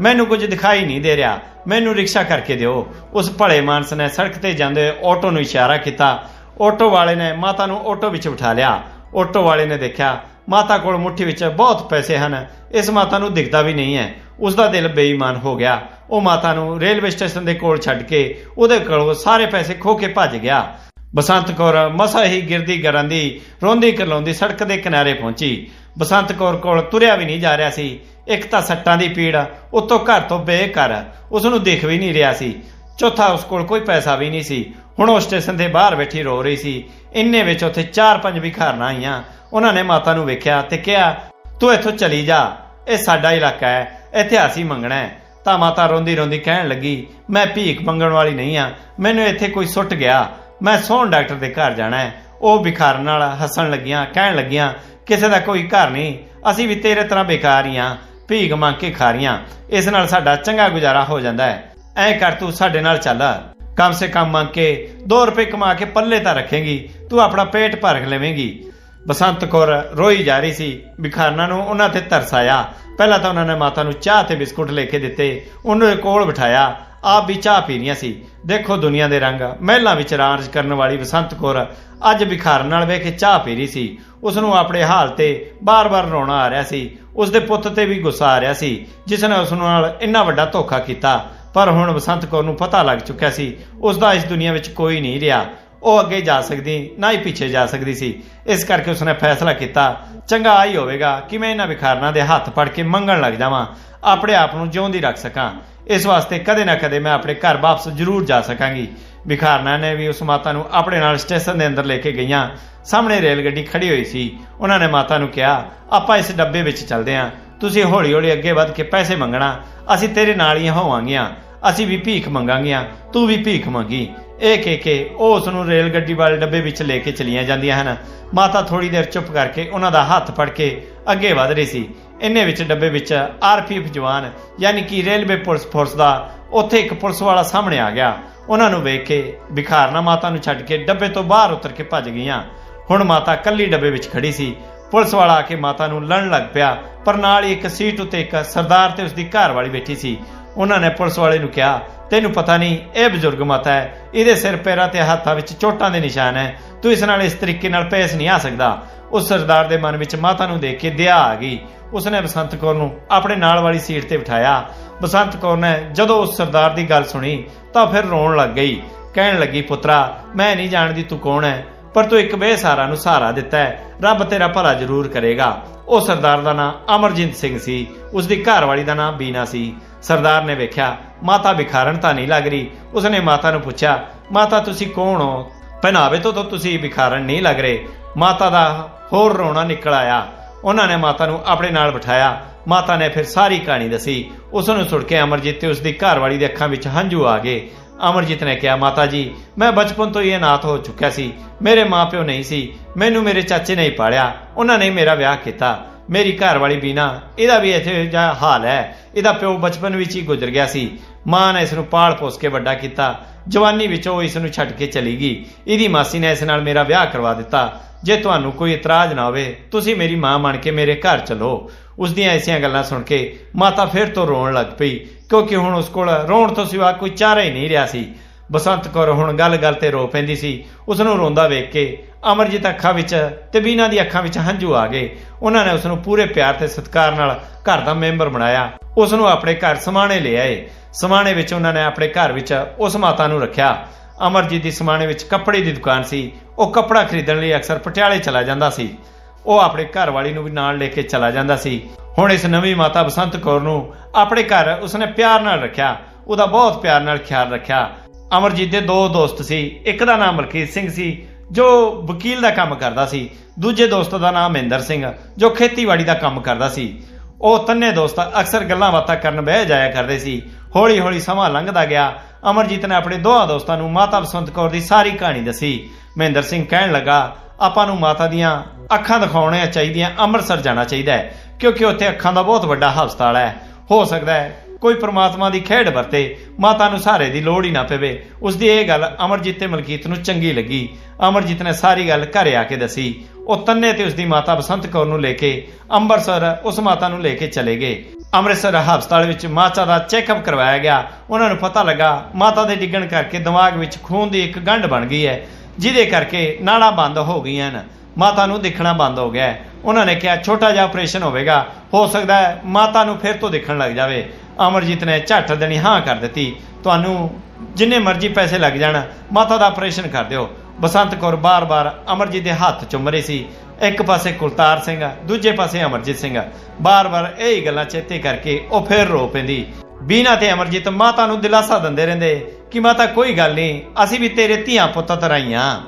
ਮੈਨੂੰ ਕੁਝ ਦਿਖਾਈ ਨਹੀਂ ਦੇ ਰਿਹਾ। ਮੈਨੂੰ ਰਿਕਸ਼ਾ ਕਰਕੇ ਦਿਓ। ਉਸ ਭਲੇ ਮਾਨਸ ਨੇ ਸੜਕ ਤੇ ਜਾਂਦੇ ਹੋਏ ਆਟੋ ਨੂੰ ਇਸ਼ਾਰਾ ਕੀਤਾ। ਆਟੋ ਵਾਲੇ ਨੇ ਮਾਤਾ ਨੂੰ ਆਟੋ ਵਿੱਚ ਬਿਠਾ ਲਿਆ। ਆਟੋ ਵਾਲੇ ਨੇ ਦੇਖਿਆ, ਮਾਤਾ ਕੋਲ ਮੁੱਠੀ ਵਿੱਚ ਬਹੁਤ ਪੈਸੇ ਹਨ। ਇਸ ਮਾਤਾ ਨੂੰ ਦਿਖਦਾ ਵੀ ਨਹੀਂ ਹੈ। ਉਸ ਦਾ ਦਿਲ ਬੇਈਮਾਨ ਹੋ ਗਿਆ। ਉਹ ਮਾਤਾ ਨੂੰ ਰੇਲਵੇ ਸਟੇਸ਼ਨ ਦੇ ਕੋਲ ਛੱਡ ਕੇ ਉਹਦੇ ਕੋਲੋਂ ਸਾਰੇ ਪੈਸੇ ਖੋ ਕੇ ਭੱਜ ਗਿਆ। ਬਸੰਤ ਕੌਰ ਮਸਾ ਹੀ ਗਿਰਦੀ ਗਰਾਂ ਦੀ, ਰੋਂਦੀ ਕਰਲਾਉਂਦੀ ਸੜਕ ਦੇ ਕਿਨਾਰੇ ਪਹੁੰਚੀ। ਬਸੰਤ ਕੌਰ ਕੋਲ ਤੁਰਿਆ ਵੀ ਨਹੀਂ ਜਾ ਰਿਹਾ ਸੀ। ਇੱਕ ਤਾਂ ਸੱਟਾਂ ਦੀ ਪੀੜ ਉਤੋਂ ਘਰ ਤੋਂ ਬੇਘਰ। ਉਸ ਨੂੰ ਦਿਖ ਵੀ ਨਹੀਂ ਰਿਹਾ ਸੀ। ਚੌਥਾ ਉਸ ਕੋਲ ਕੋਈ ਪੈਸਾ ਵੀ ਨਹੀਂ ਸੀ। ਹੁਣ ਉਹ ਸਟੇਸ਼ਨ ਦੇ ਬਾਹਰ ਬੈਠੀ ਰੋ ਰਹੀ ਸੀ। ਇੰਨੇ ਵਿੱਚ ਉੱਥੇ ਚਾਰ ਪੰਜ ਵਿਖਾਰਨਾ ਆਈਆਂ। ਉਹਨਾਂ ਨੇ ਮਾਤਾ ਨੂੰ ਵੇਖਿਆ ਤੇ ਕਿਹਾ, ਤੂੰ ਇੱਥੋਂ ਚਲੀ ਜਾ। ਇਹ ਸਾਡਾ ਇਲਾਕਾ ਹੈ। ਇੱਥੇ ਅਸੀਂ ਮੰਗਣਾ ਹੈ। ਤਾਂ ਮਾਤਾ ਰੋਂਦੀ ਰੋਂਦੀ ਕਹਿਣ ਲੱਗੀ, ਮੈਂ ਭੀਖ ਮੰਗਣ ਵਾਲੀ ਨਹੀਂ ਆ। ਮੈਨੂੰ ਇੱਥੇ ਕੋਈ ਸੁੱਟ ਗਿਆ। ਮੈਂ ਸੋਹਣ ਡਾਕਟਰ ਦੇ ਘਰ ਜਾਣਾ ਹੈ। ਉਹ ਵਿਖਾਰਨ ਨਾਲ ਹੱਸਣ ਲੱਗੀਆਂ, ਕਹਿਣ ਲੱਗੀਆਂ, ਕਿਸੇ ਦਾ ਕੋਈ ਘਰ ਨਹੀਂ। ਅਸੀਂ ਵੀ ਤੇਰੇ ਤਰ੍ਹਾਂ ਬੇਕਾਰ ਹੀ ਆ। ਭੀਖ ਮੰਗ ਕੇ ਖਾ ਰਹੀਆਂ। ਇਸ ਨਾਲ ਸਾਡਾ ਚੰਗਾ ਗੁਜ਼ਾਰਾ ਹੋ ਜਾਂਦਾ ਹੈ। ਐ ਕਰ ਤੂੰ ਸਾਡੇ ਨਾਲ ਚੱਲ। ਕਮ ਸੇ ਕਮ ਮੰਗ ਕੇ 2 ਰੁਪਏ ਕਮਾ ਕੇ ਪੱਲੇ ਤਾਂ ਰੱਖੇਗੀ, ਤੂੰ ਆਪਣਾ ਪੇਟ ਭਰ ਲਵੇਂਗੀ। ਬਸੰਤ ਕੌਰ ਰੋਈ ਜਾ ਰਹੀ ਸੀ ਵਿਖਾਰਨਾ ਨੂੰ ਉਹਨਾਂ ਤੇ ਤਰਸ ਆਇਆ। ਪਹਿਲਾਂ ਤਾਂ ਉਹਨਾਂ ਨੇ ਮਾਤਾ ਨੂੰ ਚਾਹ ਤੇ ਬਿਸਕੁਟ ਲੈ ਕੇ ਦਿੱਤੇ, ਉਹਨੂੰ ਦੇ ਕੋਲ ਬਿਠਾਇਆ। ਆਪ ਵੀ ਚਾਹ ਪੀ ਰਹੀਆਂ ਸੀ। ਦੇਖੋ ਦੁਨੀਆ ਦੇ ਰੰਗ, ਮਹਿਲਾਂ ਵਿੱਚ ਰਾਜ ਕਰਨ ਵਾਲੀ ਬਸੰਤ ਕੌਰ ਅੱਜ ਵਿਖਾਰਨ ਨਾਲ ਵੇਖ ਕੇ ਚਾਹ ਪੀ ਰਹੀ ਸੀ। ਉਸ ਨੂੰ ਆਪਣੇ ਹਾਲ ਤੇ ਬਾਰ-ਬਾਰ ਰੋਣਾ ਆ ਰਿਹਾ ਸੀ। ਉਸ ਦੇ ਪੁੱਤ ਤੇ ਵੀ ਗੁੱਸਾ ਆ ਰਿਹਾ ਸੀ, ਜਿਸ ਨੇ ਉਸ ਨਾਲ ਇੰਨਾ ਵੱਡਾ ਧੋਖਾ ਕੀਤਾ। ਪਰ ਹੁਣ ਬਸੰਤ ਕੌਰ ਨੂੰ ਪਤਾ ਲੱਗ ਚੁੱਕਿਆ ਸੀ ਉਸ ਦਾ ਇਸ ਦੁਨੀਆ ਵਿੱਚ ਕੋਈ ਨਹੀਂ ਰਿਹਾ। ਉਹ ਅੱਗੇ ਜਾ ਸਕਦੀ, ਨਾ ਹੀ ਪਿੱਛੇ ਜਾ ਸਕਦੀ ਸੀ। ਇਸ ਕਰਕੇ ਉਸਨੇ ਫੈਸਲਾ ਕੀਤਾ, ਚੰਗਾ ਹੀ ਹੋਵੇਗਾ ਕਿ ਮੈਂ ਇਹਨਾਂ ਵਿਖਾਰਨਾਂ ਦੇ ਹੱਥ ਫੜ ਕੇ ਮੰਗਣ ਲੱਗ ਜਾਵਾਂ, ਆਪਣੇ ਆਪ ਨੂੰ ਜਿਉਂਦੀ ਰੱਖ ਸਕਾਂ। ਇਸ ਵਾਸਤੇ ਕਦੇ ਨਾ ਕਦੇ ਮੈਂ ਆਪਣੇ ਘਰ ਵਾਪਸ ਜ਼ਰੂਰ ਜਾ ਸਕਾਂਗੀ। ਵਿਖਾਰਨਾ ਨੇ ਵੀ ਉਸ ਮਾਤਾ ਨੂੰ ਆਪਣੇ ਨਾਲ ਸਟੇਸ਼ਨ ਦੇ ਅੰਦਰ ਲੈ ਕੇ ਗਈਆਂ। ਸਾਹਮਣੇ ਰੇਲ ਗੱਡੀ ਖੜੀ ਹੋਈ ਸੀ। ਉਹਨਾਂ ਨੇ ਮਾਤਾ ਨੂੰ ਕਿਹਾ, ਆਪਾਂ ਇਸ ਡੱਬੇ ਵਿੱਚ ਚੱਲਦੇ ਆਂ। ਤੁਸੀਂ ਹੌਲੀ-ਹੌਲੀ ਅੱਗੇ ਵੱਧ ਕੇ ਪੈਸੇ ਮੰਗਣਾ। ਅਸੀਂ ਤੇਰੇ ਨਾਲ ਹੀ ਹੋਵਾਂਗੀਆਂ। ਅਸੀਂ ਵੀ ਭੀਖ ਮੰਗਾਂਗੀਆਂ, ਤੂੰ ਵੀ ਭੀਖ ਮੰਗੀ। ਇਹ ਕਹਿ ਕੇ ਉਹ ਉਸ ਨੂੰ ਰੇਲ ਗੱਡੀ ਵਾਲੇ ਡੱਬੇ ਵਿੱਚ ਲੈ ਕੇ ਚਲੀਆਂ ਜਾਂਦੀਆਂ ਹਨ। ਮਾਤਾ ਥੋੜੀ ਦੇਰ ਚੁੱਪ ਕਰਕੇ ਉਹਨਾਂ ਦਾ ਹੱਥ ਫੜ ਕੇ ਅੱਗੇ ਵਧ ਰਹੀ ਸੀ। ਇੰਨੇ ਵਿੱਚ ਡੱਬੇ ਵਿੱਚ ਆਰਪੀਐਫ ਜਵਾਨ, ਯਾਨੀ ਕਿ ਰੇਲਵੇ ਪੁਲਿਸ ਫੋਰਸ ਦਾ, ਉੱਥੇ ਇੱਕ ਪੁਲਿਸ ਵਾਲਾ ਸਾਹਮਣੇ ਆ ਗਿਆ। ਉਹਨਾਂ ਨੂੰ ਵੇਖ ਕੇ ਵਿਖਾਰਨਾ ਮਾਤਾ ਨੂੰ ਛੱਡ ਕੇ ਡੱਬੇ ਤੋਂ ਬਾਹਰ ਉਤਰ ਕੇ ਭੱਜ ਗਈਆਂ। ਹੁਣ ਮਾਤਾ ਕੱਲੀ ਡੱਬੇ ਵਿੱਚ ਖੜੀ ਸੀ। ਪੁਲਿਸ ਵਾਲਾ ਆ ਕੇ ਮਾਤਾ ਨੂੰ ਲੜਨ ਲੱਗ ਪਿਆ, ਪਰ ਨਾਲ ਹੀ ਇੱਕ ਸੀਟ ਉੱਤੇ ਇੱਕ ਸਰਦਾਰ ਤੇ ਉਸਦੀ ਘਰ ਵਾਲੀ ਬੈਠੀ ਸੀ। ਉਹਨਾਂ ਨੇ ਪੁਲਿਸ ਵਾਲੇ ਨੂੰ ਕਿਹਾ, ਤੈਨੂੰ ਪਤਾ ਨਹੀਂ, ਇਹ ਬਜ਼ੁਰਗ ਮਾਤਾ ਹੈ, ਇਹਦੇ ਸਿਰ ਪੈਰਾਂ ਤੇ ਹੱਥਾਂ ਵਿੱਚ ਚੋਟਾਂ ਦੇ ਨਿਸ਼ਾਨ ਹੈ, ਤੂੰ ਇਸ ਨਾਲ ਇਸ ਤਰੀਕੇ ਨਾਲ ਪੇਸ਼ ਨਹੀਂ ਆ ਸਕਦਾ। ਉਸ ਸਰਦਾਰ ਦੇ ਮਨ ਵਿੱਚ ਮਾਤਾ ਨੂੰ ਦੇਖ ਕੇ ਦਇਆ ਆ ਗਈ। ਉਸਨੇ ਬਸੰਤ ਕੌਰ ਨੂੰ ਆਪਣੇ ਨਾਲ ਵਾਲੀ ਸੀਟ ਤੇ ਬਿਠਾਇਆ। ਬਸੰਤ ਕੌਰ ਨੇ ਜਦੋਂ ਉਸ ਸਰਦਾਰ ਦੀ ਗੱਲ ਸੁਣੀ, ਤਾਂ ਫਿਰ ਰੋਣ ਲੱਗ ਗਈ। ਕਹਿਣ ਲੱਗੀ, ਪੁੱਤਰਾ, ਮੈਂ ਨਹੀਂ ਜਾਣਦੀ ਤੂੰ ਕੌਣ ਹੈ, ਪਰ ਤੂੰ ਇੱਕ ਬੇਸਹਾਰਾ ਨੂੰ ਸਹਾਰਾ ਦਿੱਤਾ ਹੈ। ਰੱਬ ਤੇਰਾ ਭਲਾ ਜ਼ਰੂਰ ਕਰੇਗਾ। ਉਹ ਸਰਦਾਰ ਦਾ ਨਾਮ ਅਮਰਜੀਤ ਸਿੰਘ ਸੀ। ਉਸ ਦੀ ਘਰਵਾਲੀ ਦਾ ਨਾਮ ਬੀਨਾ ਸੀ। ਸਰਦਾਰ ਨੇ ਵੇਖਿਆ, ਮਾਤਾ ਵਿਖਾਰਨ ਤਾਂ ਨਹੀਂ ਲੱਗ ਰਹੀ। ਉਸਨੇ ਮਾਤਾ ਨੂੰ ਪੁੱਛਿਆ, ਮਾਤਾ ਤੁਸੀਂ ਕੌਣ ਹੋ? ਪਹਿਨਾਵੇ ਤੋਂ ਤਾਂ ਤੁਸੀਂ ਵਿਖਾਰਨ ਨਹੀਂ ਲੱਗ ਰਹੇ। ਮਾਤਾ ਦਾ ਹੋਰ ਰੋਣਾ ਨਿਕਲ ਆਇਆ। ਉਹਨਾਂ ਨੇ ਮਾਤਾ ਨੂੰ ਆਪਣੇ ਨਾਲ ਬਿਠਾਇਆ। ਮਾਤਾ ਨੇ ਫਿਰ ਸਾਰੀ ਕਹਾਣੀ ਦੱਸੀ। ਉਸ ਨੂੰ ਸੁਣ ਕੇ ਅਮਰਜੀਤ ਤੇ ਉਸ ਦੀ ਘਰਵਾਲੀ ਦੇ ਅੱਖਾਂ ਵਿੱਚ ਹੰਝੂ ਆ ਗਏ। ਅਮਰਜੀਤ ਨੇ ਕਿਹਾ, ਮਾਤਾ ਜੀ, ਮੈਂ ਬਚਪਨ ਤੋਂ ਹੀ ਅਨਾਥ ਹੋ ਚੁੱਕਿਆ ਸੀ। ਮੇਰੇ ਮਾਪਿਓ ਨਹੀਂ ਸੀ। ਮੈਨੂੰ ਮੇਰੇ ਚਾਚੇ ਨੇ ਹੀ ਪਾਲਿਆ। ਉਹਨਾਂ ਨੇ ਮੇਰਾ ਵਿਆਹ ਕੀਤਾ। ਮੇਰੀ ਘਰ ਵਾਲੀ ਬੀਨਾ, ਇਹਦਾ ਵੀ ਇੱਥੇ ਜਿਹਾ ਹਾਲ ਹੈ। ਇਹਦਾ ਪਿਓ ਬਚਪਨ ਵਿੱਚ ਹੀ ਗੁਜ਼ਰ ਗਿਆ ਸੀ। ਮਾਂ ਨੇ ਇਸ ਨੂੰ ਪਾਲ ਪੋਸ ਕੇ ਵੱਡਾ ਕੀਤਾ। ਜਵਾਨੀ ਵਿੱਚ ਉਹ ਇਸ ਨੂੰ ਛੱਡ ਕੇ ਚਲੀ ਗਈ। ਇਹਦੀ ਮਾਸੀ ਨੇ ਇਸ ਨਾਲ ਮੇਰਾ ਵਿਆਹ ਕਰਵਾ ਦਿੱਤਾ। ਜੇ ਤੁਹਾਨੂੰ ਕੋਈ ਇਤਰਾਜ਼ ਨਾ ਹੋਵੇ, ਤੁਸੀਂ ਮੇਰੀ ਮਾਂ ਮੰਨ ਕੇ ਮੇਰੇ ਘਰ ਚਲੋ। ਉਸ ਦੀਆਂ ਐਸੀਆਂ ਗੱਲਾਂ ਸੁਣ ਕੇ ਮਾਤਾ ਫਿਰ ਤੋਂ ਰੋਣ ਲੱਗ ਪਈ, ਕਿਉਂਕਿ ਹੁਣ ਉਸ ਕੋਲ ਰੋਣ ਤੋਂ ਸਿਵਾ ਕੋਈ ਚਾਰਾ ਹੀ ਨਹੀਂ ਰਿਹਾ ਸੀ। ਬਸੰਤ ਕੌਰ ਹੁਣ ਗੱਲ-ਗੱਲ ਤੇ ਰੋ ਪੈਂਦੀ ਸੀ। ਉਸ ਨੂੰ ਰੋਂਦਾ ਵੇਖ ਕੇ ਅਮਰਜੀਤ ਅੱਖਾਂ ਵਿੱਚ ਤੇ ਬੀਨਾ ਦੀ ਅੱਖਾਂ ਵਿੱਚ ਹੰਝੂ ਆ ਗਏ। ਉਹਨਾਂ ਨੇ ਉਸ ਨੂੰ ਪੂਰੇ ਪਿਆਰ ਤੇ ਸਤਿਕਾਰ ਨਾਲ ਘਰ ਦਾ ਮੈਂਬਰ ਬਣਾਇਆ। ਉਸ ਨੂੰ ਆਪਣੇ ਘਰ ਸਮਾਣੇ ਲੈ ਆਏ। ਸਮਾਣੇ ਵਿੱਚ ਉਹਨਾਂ ਨੇ ਆਪਣੇ ਘਰ ਵਿੱਚ ਉਸ ਮਾਤਾ ਨੂੰ ਰੱਖਿਆ। ਅਮਰਜੀਤ ਦੀ ਸਮਾਣੇ ਵਿੱਚ ਕੱਪੜੇ ਦੀ ਦੁਕਾਨ ਸੀ। ਉਹ ਕੱਪੜਾ ਖਰੀਦਣ ਲਈ ਅਕਸਰ ਪਟਿਆਲੇ ਚਲਾ ਜਾਂਦਾ ਸੀ। ਉਹ ਆਪਣੇ ਘਰ ਵਾਲੀ ਨੂੰ ਵੀ ਨਾਲ ਲੈ ਕੇ ਚਲਾ ਜਾਂਦਾ ਸੀ। ਹੁਣ ਇਸ ਨਵੀਂ ਮਾਤਾ ਬਸੰਤ ਕੌਰ ਨੂੰ ਆਪਣੇ ਘਰ ਉਸਨੇ ਪਿਆਰ ਨਾਲ ਰੱਖਿਆ। ਉਹਦਾ ਬਹੁਤ ਪਿਆਰ ਨਾਲ ਖਿਆਲ ਰੱਖਿਆ। ਅਮਰਜੀਤ ਦੇ ਦੋ ਦੋਸਤ ਸੀ। ਇੱਕ ਦਾ ਨਾਮ ਮਲਕੀਤ ਸਿੰਘ ਸੀ, ਜੋ ਵਕੀਲ ਦਾ ਕੰਮ ਕਰਦਾ ਸੀ। ਦੂਜੇ ਦੋਸਤ ਦਾ ਨਾਮ ਮਹਿੰਦਰ ਸਿੰਘ, ਜੋ ਖੇਤੀਬਾੜੀ ਦਾ ਕੰਮ ਕਰਦਾ ਸੀ। ਉਹ ਤਿੰਨੇ ਦੋਸਤ ਅਕਸਰ ਗੱਲਾਂ ਬਾਤਾਂ ਕਰਨ ਬਹਿ ਜਾਇਆ ਕਰਦੇ ਸੀ। ਹੌਲੀ ਹੌਲੀ ਸਮਾਂ ਲੰਘਦਾ ਗਿਆ। ਅਮਰਜੀਤ ਨੇ ਆਪਣੇ ਦੋਹਾਂ ਦੋਸਤਾਂ ਨੂੰ ਮਾਤਾ ਬਸੰਤ ਕੌਰ ਦੀ ਸਾਰੀ ਕਹਾਣੀ ਦੱਸੀ। ਮਹਿੰਦਰ ਸਿੰਘ ਕਹਿਣ ਲੱਗਾ, ਆਪਾਂ ਨੂੰ ਮਾਤਾ ਦੀਆਂ ਅੱਖਾਂ ਦਿਖਾਉਣੀਆਂ ਚਾਹੀਦੀਆਂ, ਅੰਮ੍ਰਿਤਸਰ ਜਾਣਾ ਚਾਹੀਦਾ ਹੈ, ਕਿਉਂਕਿ ਉੱਥੇ ਅੱਖਾਂ ਦਾ ਬਹੁਤ ਵੱਡਾ ਹਸਪਤਾਲ ਹੈ। ਹੋ ਸਕਦਾ ਹੈ ਕੋਈ ਪ੍ਰਮਾਤਮਾ ਦੀ ਖੇਡ ਵਰਤੇ, ਮਾਤਾ ਨੂੰ ਸਹਾਰੇ ਦੀ ਲੋੜ ਹੀ ਨਾ ਪਵੇ। ਉਸ ਦੀ ਇਹ ਗੱਲ ਅਮਰਜੀਤ ਤੇ ਮਲਕੀਤ ਨੂੰ ਚੰਗੀ ਲੱਗੀ। ਅਮਰਜੀਤ ਨੇ ਸਾਰੀ ਗੱਲ ਘਰੇ ਆ ਕੇ ਦੱਸੀ। ਉਹ ਤੰਨੇ ਤੇ ਉਸ ਦੀ ਮਾਤਾ ਬਸੰਤ ਕੌਰ ਨੂੰ ਲੈ ਕੇ ਅੰਮ੍ਰਿਤਸਰ, ਉਸ ਮਾਤਾ ਨੂੰ ਲੈ ਕੇ ਚਲੇ ਗਏ। ਅੰਮ੍ਰਿਤਸਰ ਹਸਪਤਾਲ ਵਿੱਚ ਮਾਤਾ ਦਾ ਚੈੱਕਅਪ ਕਰਵਾਇਆ ਗਿਆ। ਉਹਨਾਂ ਨੂੰ ਪਤਾ ਲੱਗਾ, ਮਾਤਾ ਦੇ ਡਿੱਗਣ ਕਰਕੇ ਦਿਮਾਗ ਵਿੱਚ ਖੂਨ ਦੀ ਇੱਕ ਗੰਢ ਬਣ ਗਈ ਹੈ, ਜਿਹਦੇ ਕਰਕੇ ਨਾੜਾਂ ਬੰਦ ਹੋ ਗਈਆਂ ਹਨ। ਮਾਤਾ ਨੂੰ ਦਿਖਣਾ ਬੰਦ ਹੋ ਗਿਆ ਉਹਨਾਂ ਨੇ ਕਿਹਾ, ਛੋਟਾ ਜਿਹਾ ਆਪਰੇਸ਼ਨ ਹੋਵੇਗਾ। ਹੋ ਸਕਦਾ ਹੈ ਮਾਤਾ ਨੂੰ ਫਿਰ ਤੋਂ ਦਿਖਣ ਲੱਗ ਜਾਵੇ। ਅਮਰਜੀਤ ਨੇ ਝੱਟ ਦੇਣੀ ਹਾਂ ਕਰ ਦਿੱਤੀ। ਤੁਹਾਨੂੰ ਜਿੰਨੇ ਮਰਜ਼ੀ ਪੈਸੇ ਲੱਗ ਜਾਣ, ਮਾਤਾ ਦਾ ਆਪਰੇਸ਼ਨ ਕਰ ਦਿਓ। ਬਸੰਤ ਕੌਰ ਬਾਰ-ਬਾਰ ਅਮਰਜੀਤ ਦੇ ਹੱਥ ਚੁੰਮ ਰਹੀ ਸੀ। ਇੱਕ ਪਾਸੇ ਕੁਲਤਾਰ ਸਿੰਘ, ਦੂਜੇ ਪਾਸੇ ਅਮਰਜੀਤ ਸਿੰਘ। ਬਾਰ-ਬਾਰ ਇਹ ਹੀ ਗੱਲਾਂ ਚੇਤੇ ਕਰਕੇ ਉਹ ਫਿਰ ਰੋ ਪੈਂਦੀ। ਬੀਨਾ ਤੇ ਅਮਰਜੀਤ ਮਾਤਾ ਨੂੰ ਦਿਲਾਸਾ ਦਿੰਦੇ ਰਹਿੰਦੇ ਕਿ ਮਾਤਾ ਕੋਈ ਗੱਲ ਨਹੀਂ, ਅਸੀਂ ਵੀ ਤੇਰੇ ਧੀਆਂ ਪੁੱਤਾਂ ਤਰਾਈਆਂ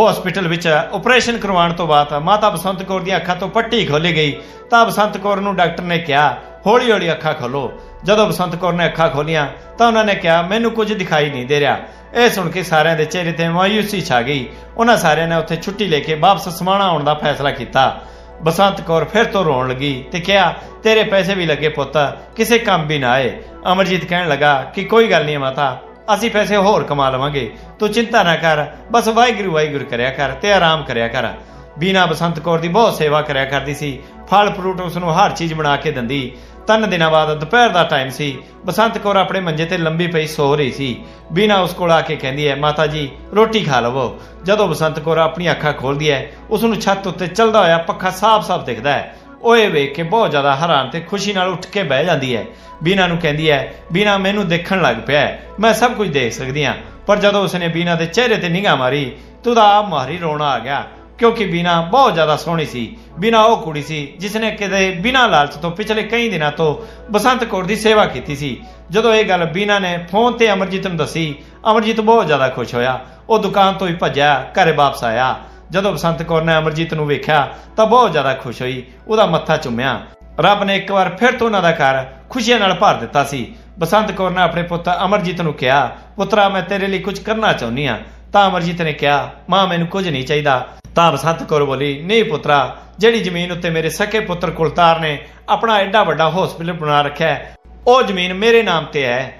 ਹਸਪੀਟਲ ਵਿੱਚ ਆਪਰੇਸ਼ਨ ਕਰਵਾਉਣ ਤੋਂ ਬਾਅਦ ਮਾਤਾ ਬਸੰਤ ਕੌਰ ਦੀਆਂ ਅੱਖਾਂ ਤੋਂ ਪੱਟੀ ਖੋਲੀ ਗਈ। ਤਾਂ ਬਸੰਤ ਕੌਰ ਨੂੰ ਡਾਕਟਰ ਨੇ ਕਿਹਾ ਹੌਲੀ-ਹੌਲੀ ਅੱਖਾਂ ਖੋਲੋ ਜਦੋਂ ਬਸੰਤ ਕੌਰ ਨੇ ਅੱਖਾਂ ਖੋਲੀਆਂ, ਤਾਂ ਉਹਨਾਂ ਨੇ ਕਿਹਾ, ਮੈਨੂੰ ਕੁਝ ਦਿਖਾਈ ਨਹੀਂ ਦੇ ਰਿਹਾ। ਇਹ ਸੁਣ ਕੇ ਸਾਰਿਆਂ ਦੇ ਚਿਹਰੇ ਤੇ ਮਾਯੂਸੀ ਛਾ ਗਈ। ਉਹਨਾਂ ਸਾਰਿਆਂ ਨੇ ਉੱਥੇ ਛੁੱਟੀ ਲੈ ਕੇ ਵਾਪਸ ਸਮਾਣਾ ਆਉਣ ਦਾ ਫੈਸਲਾ ਕੀਤਾ। ਬਸੰਤ ਕੌਰ ਫਿਰ ਤੋਂ ਰੋਣ ਲੱਗੀ ਤੇ ਕਿਹਾ, ਤੇਰੇ ਪੈਸੇ ਵੀ ਲੱਗੇ ਪੁੱਤ, ਕਿਸੇ ਕੰਮ ਵੀ ਨਾ ਆਏ। ਅਮਰਜੀਤ ਕਹਿਣ ਲੱਗਾ ਕਿ, ਕੋਈ ਗੱਲ ਨਹੀਂ ਮਾਤਾ, ਅਸੀਂ ਪੈਸੇ ਹੋਰ ਕਮਾ ਲਵਾਂਗੇ। ਤੂੰ ਚਿੰਤਾ ਨਾ ਕਰ, ਬਸ ਵਾਹਿਗੁਰੂ ਵਾਹਿਗੁਰੂ ਕਰਿਆ ਕਰ ਤੇ ਆਰਾਮ ਕਰਿਆ ਕਰ। ਬੀਨਾ ਬਸੰਤ ਕੌਰ ਦੀ ਬਹੁਤ ਸੇਵਾ ਕਰਿਆ ਕਰਦੀ ਸੀ। ਫਲ ਫਰੂਟ ਉਸ ਨੂੰ ਹਰ ਚੀਜ਼ ਬਣਾ ਕੇ ਦਿੰਦੀ। ਤਿੰਨ ਦਿਨਾਂ ਬਾਅਦ ਦੁਪਹਿਰ ਦਾ ਟਾਈਮ ਸੀ। ਬਸੰਤ ਕੌਰ ਆਪਣੇ ਮੰਜੇ ਤੇ ਲੰਬੀ ਪਈ ਸੋ ਰਹੀ ਸੀ। ਬੀਨਾ ਉਸ ਕੋਲ ਆ ਕੇ ਕਹਿੰਦੀ ਹੈ, ਮਾਤਾ ਜੀ, ਰੋਟੀ ਖਾ ਲਵੋ। ਜਦੋਂ ਬਸੰਤ ਕੌਰ ਆਪਣੀ ਅੱਖਾਂ ਖੋਲਦੀ ਹੈ, ਉਸ ਨੂੰ ਛੱਤ ਉੱਤੇ ਚੱਲਦਾ ਹੋਇਆ ਪੱਖਾ ਸਾਫ਼-ਸਾਫ਼ ਦਿਖਦਾ ਹੈ। ਉਹ ਇਹ ਵੇਖ ਕੇ ਬਹੁਤ ਜ਼ਿਆਦਾ ਹੈਰਾਨ ਤੇ ਖੁਸ਼ੀ ਨਾਲ ਉੱਠ ਕੇ ਬਹਿ ਜਾਂਦੀ ਹੈ। ਬੀਨਾ ਨੂੰ ਕਹਿੰਦੀ ਹੈ, ਬੀਨਾ, ਮੈਨੂੰ ਦੇਖਣ ਲੱਗ ਪਿਆ ਮੈਂ ਸਭ ਕੁਝ ਦੇਖ ਸਕਦੀ ਹਾਂ। ਪਰ ਜਦੋਂ ਉਸਨੇ ਬੀਨਾ ਦੇ ਚਿਹਰੇ ਤੇ ਨਿਗਾਹ ਮਾਰੀ, ਤਾਂ ਉਹਦਾ ਆਪ ਮਾਰੀ ਰੋਣਾ ਆ ਗਿਆ। ਕਿਉਂਕਿ ਬੀਨਾ ਬਹੁਤ ਜ਼ਿਆਦਾ ਸੋਹਣੀ ਸੀ। ਬੀਨਾ ਉਹ ਕੁੜੀ ਸੀ ਜਿਸ ਨੇ ਕਿਤੇ ਬਿਨਾਂ ਲਾਲਚ ਤੋਂ ਪਿਛਲੇ ਕਈ ਦਿਨਾਂ ਤੋਂ ਬਸੰਤ ਕੌਰ ਦੀ ਸੇਵਾ ਕੀਤੀ ਸੀ। ਜਦੋਂ ਇਹ ਗੱਲ ਬੀਨਾ ਨੇ ਫੋਨ ਤੇ ਅਮਰਜੀਤ ਨੂੰ ਦੱਸੀ, ਅਮਰਜੀਤ ਬਹੁਤ ਜ਼ਿਆਦਾ ਖੁਸ਼ ਹੋਇਆ। ਉਹ ਦੁਕਾਨ ਤੋਂ ਹੀ ਭੱਜਿਆ, ਘਰੇ ਵਾਪਸ ਆਇਆ। ਜਦੋਂ ਬਸੰਤ ਕੌਰ ਨੇ ਅਮਰਜੀਤ ਨੂੰ ਵੇਖਿਆ ਤਾਂ ਬਹੁਤ ਜ਼ਿਆਦਾ ਖੁਸ਼ ਹੋਈ, ਉਹਦਾ ਮੱਥਾ ਚੁੰਮਿਆ ਰੱਬ ਨੇ ਇੱਕ ਵਾਰ ਫਿਰ ਤੋਂ ਉਹਨਾਂ ਦਾ ਘਰ ਖੁਸ਼ੀਆਂ ਨਾਲ ਭਰ ਦਿੱਤਾ ਸੀ। ਬਸੰਤ ਕੌਰ ਨੇ ਆਪਣੇ ਪੁੱਤ ਅਮਰਜੀਤ ਨੂੰ ਕਿਹਾ, ਪੁੱਤਰਾ, ਮੈਂ ਤੇਰੇ ਲਈ ਕੁਝ ਕਰਨਾ ਚਾਹੁੰਦੀ ਆ ਤਾਂ ਅਮਰਜੀਤ ਨੇ ਕਿਹਾ, ਮਾਂ, ਮੈਨੂੰ ਕੁਝ ਨਹੀਂ ਚਾਹੀਦਾ। ਤਾਂ ਬਸੰਤ ਕੌਰ ਬੋਲੀ, ਨਹੀਂ ਪੁੱਤਰਾ, ਜਿਹੜੀ ਜ਼ਮੀਨ ਉੱਤੇ ਮੇਰੇ ਸਕੇ ਪੁੱਤਰ ਕੁਲਤਾਰ ਨੇ ਆਪਣਾ ਐਡਾ ਵੱਡਾ ਹਸਪੀਟਲ ਬਣਾ ਰੱਖਿਆ ਉਹ ਜ਼ਮੀਨ ਮੇਰੇ ਨਾਮ ਤੇ ਹੈ।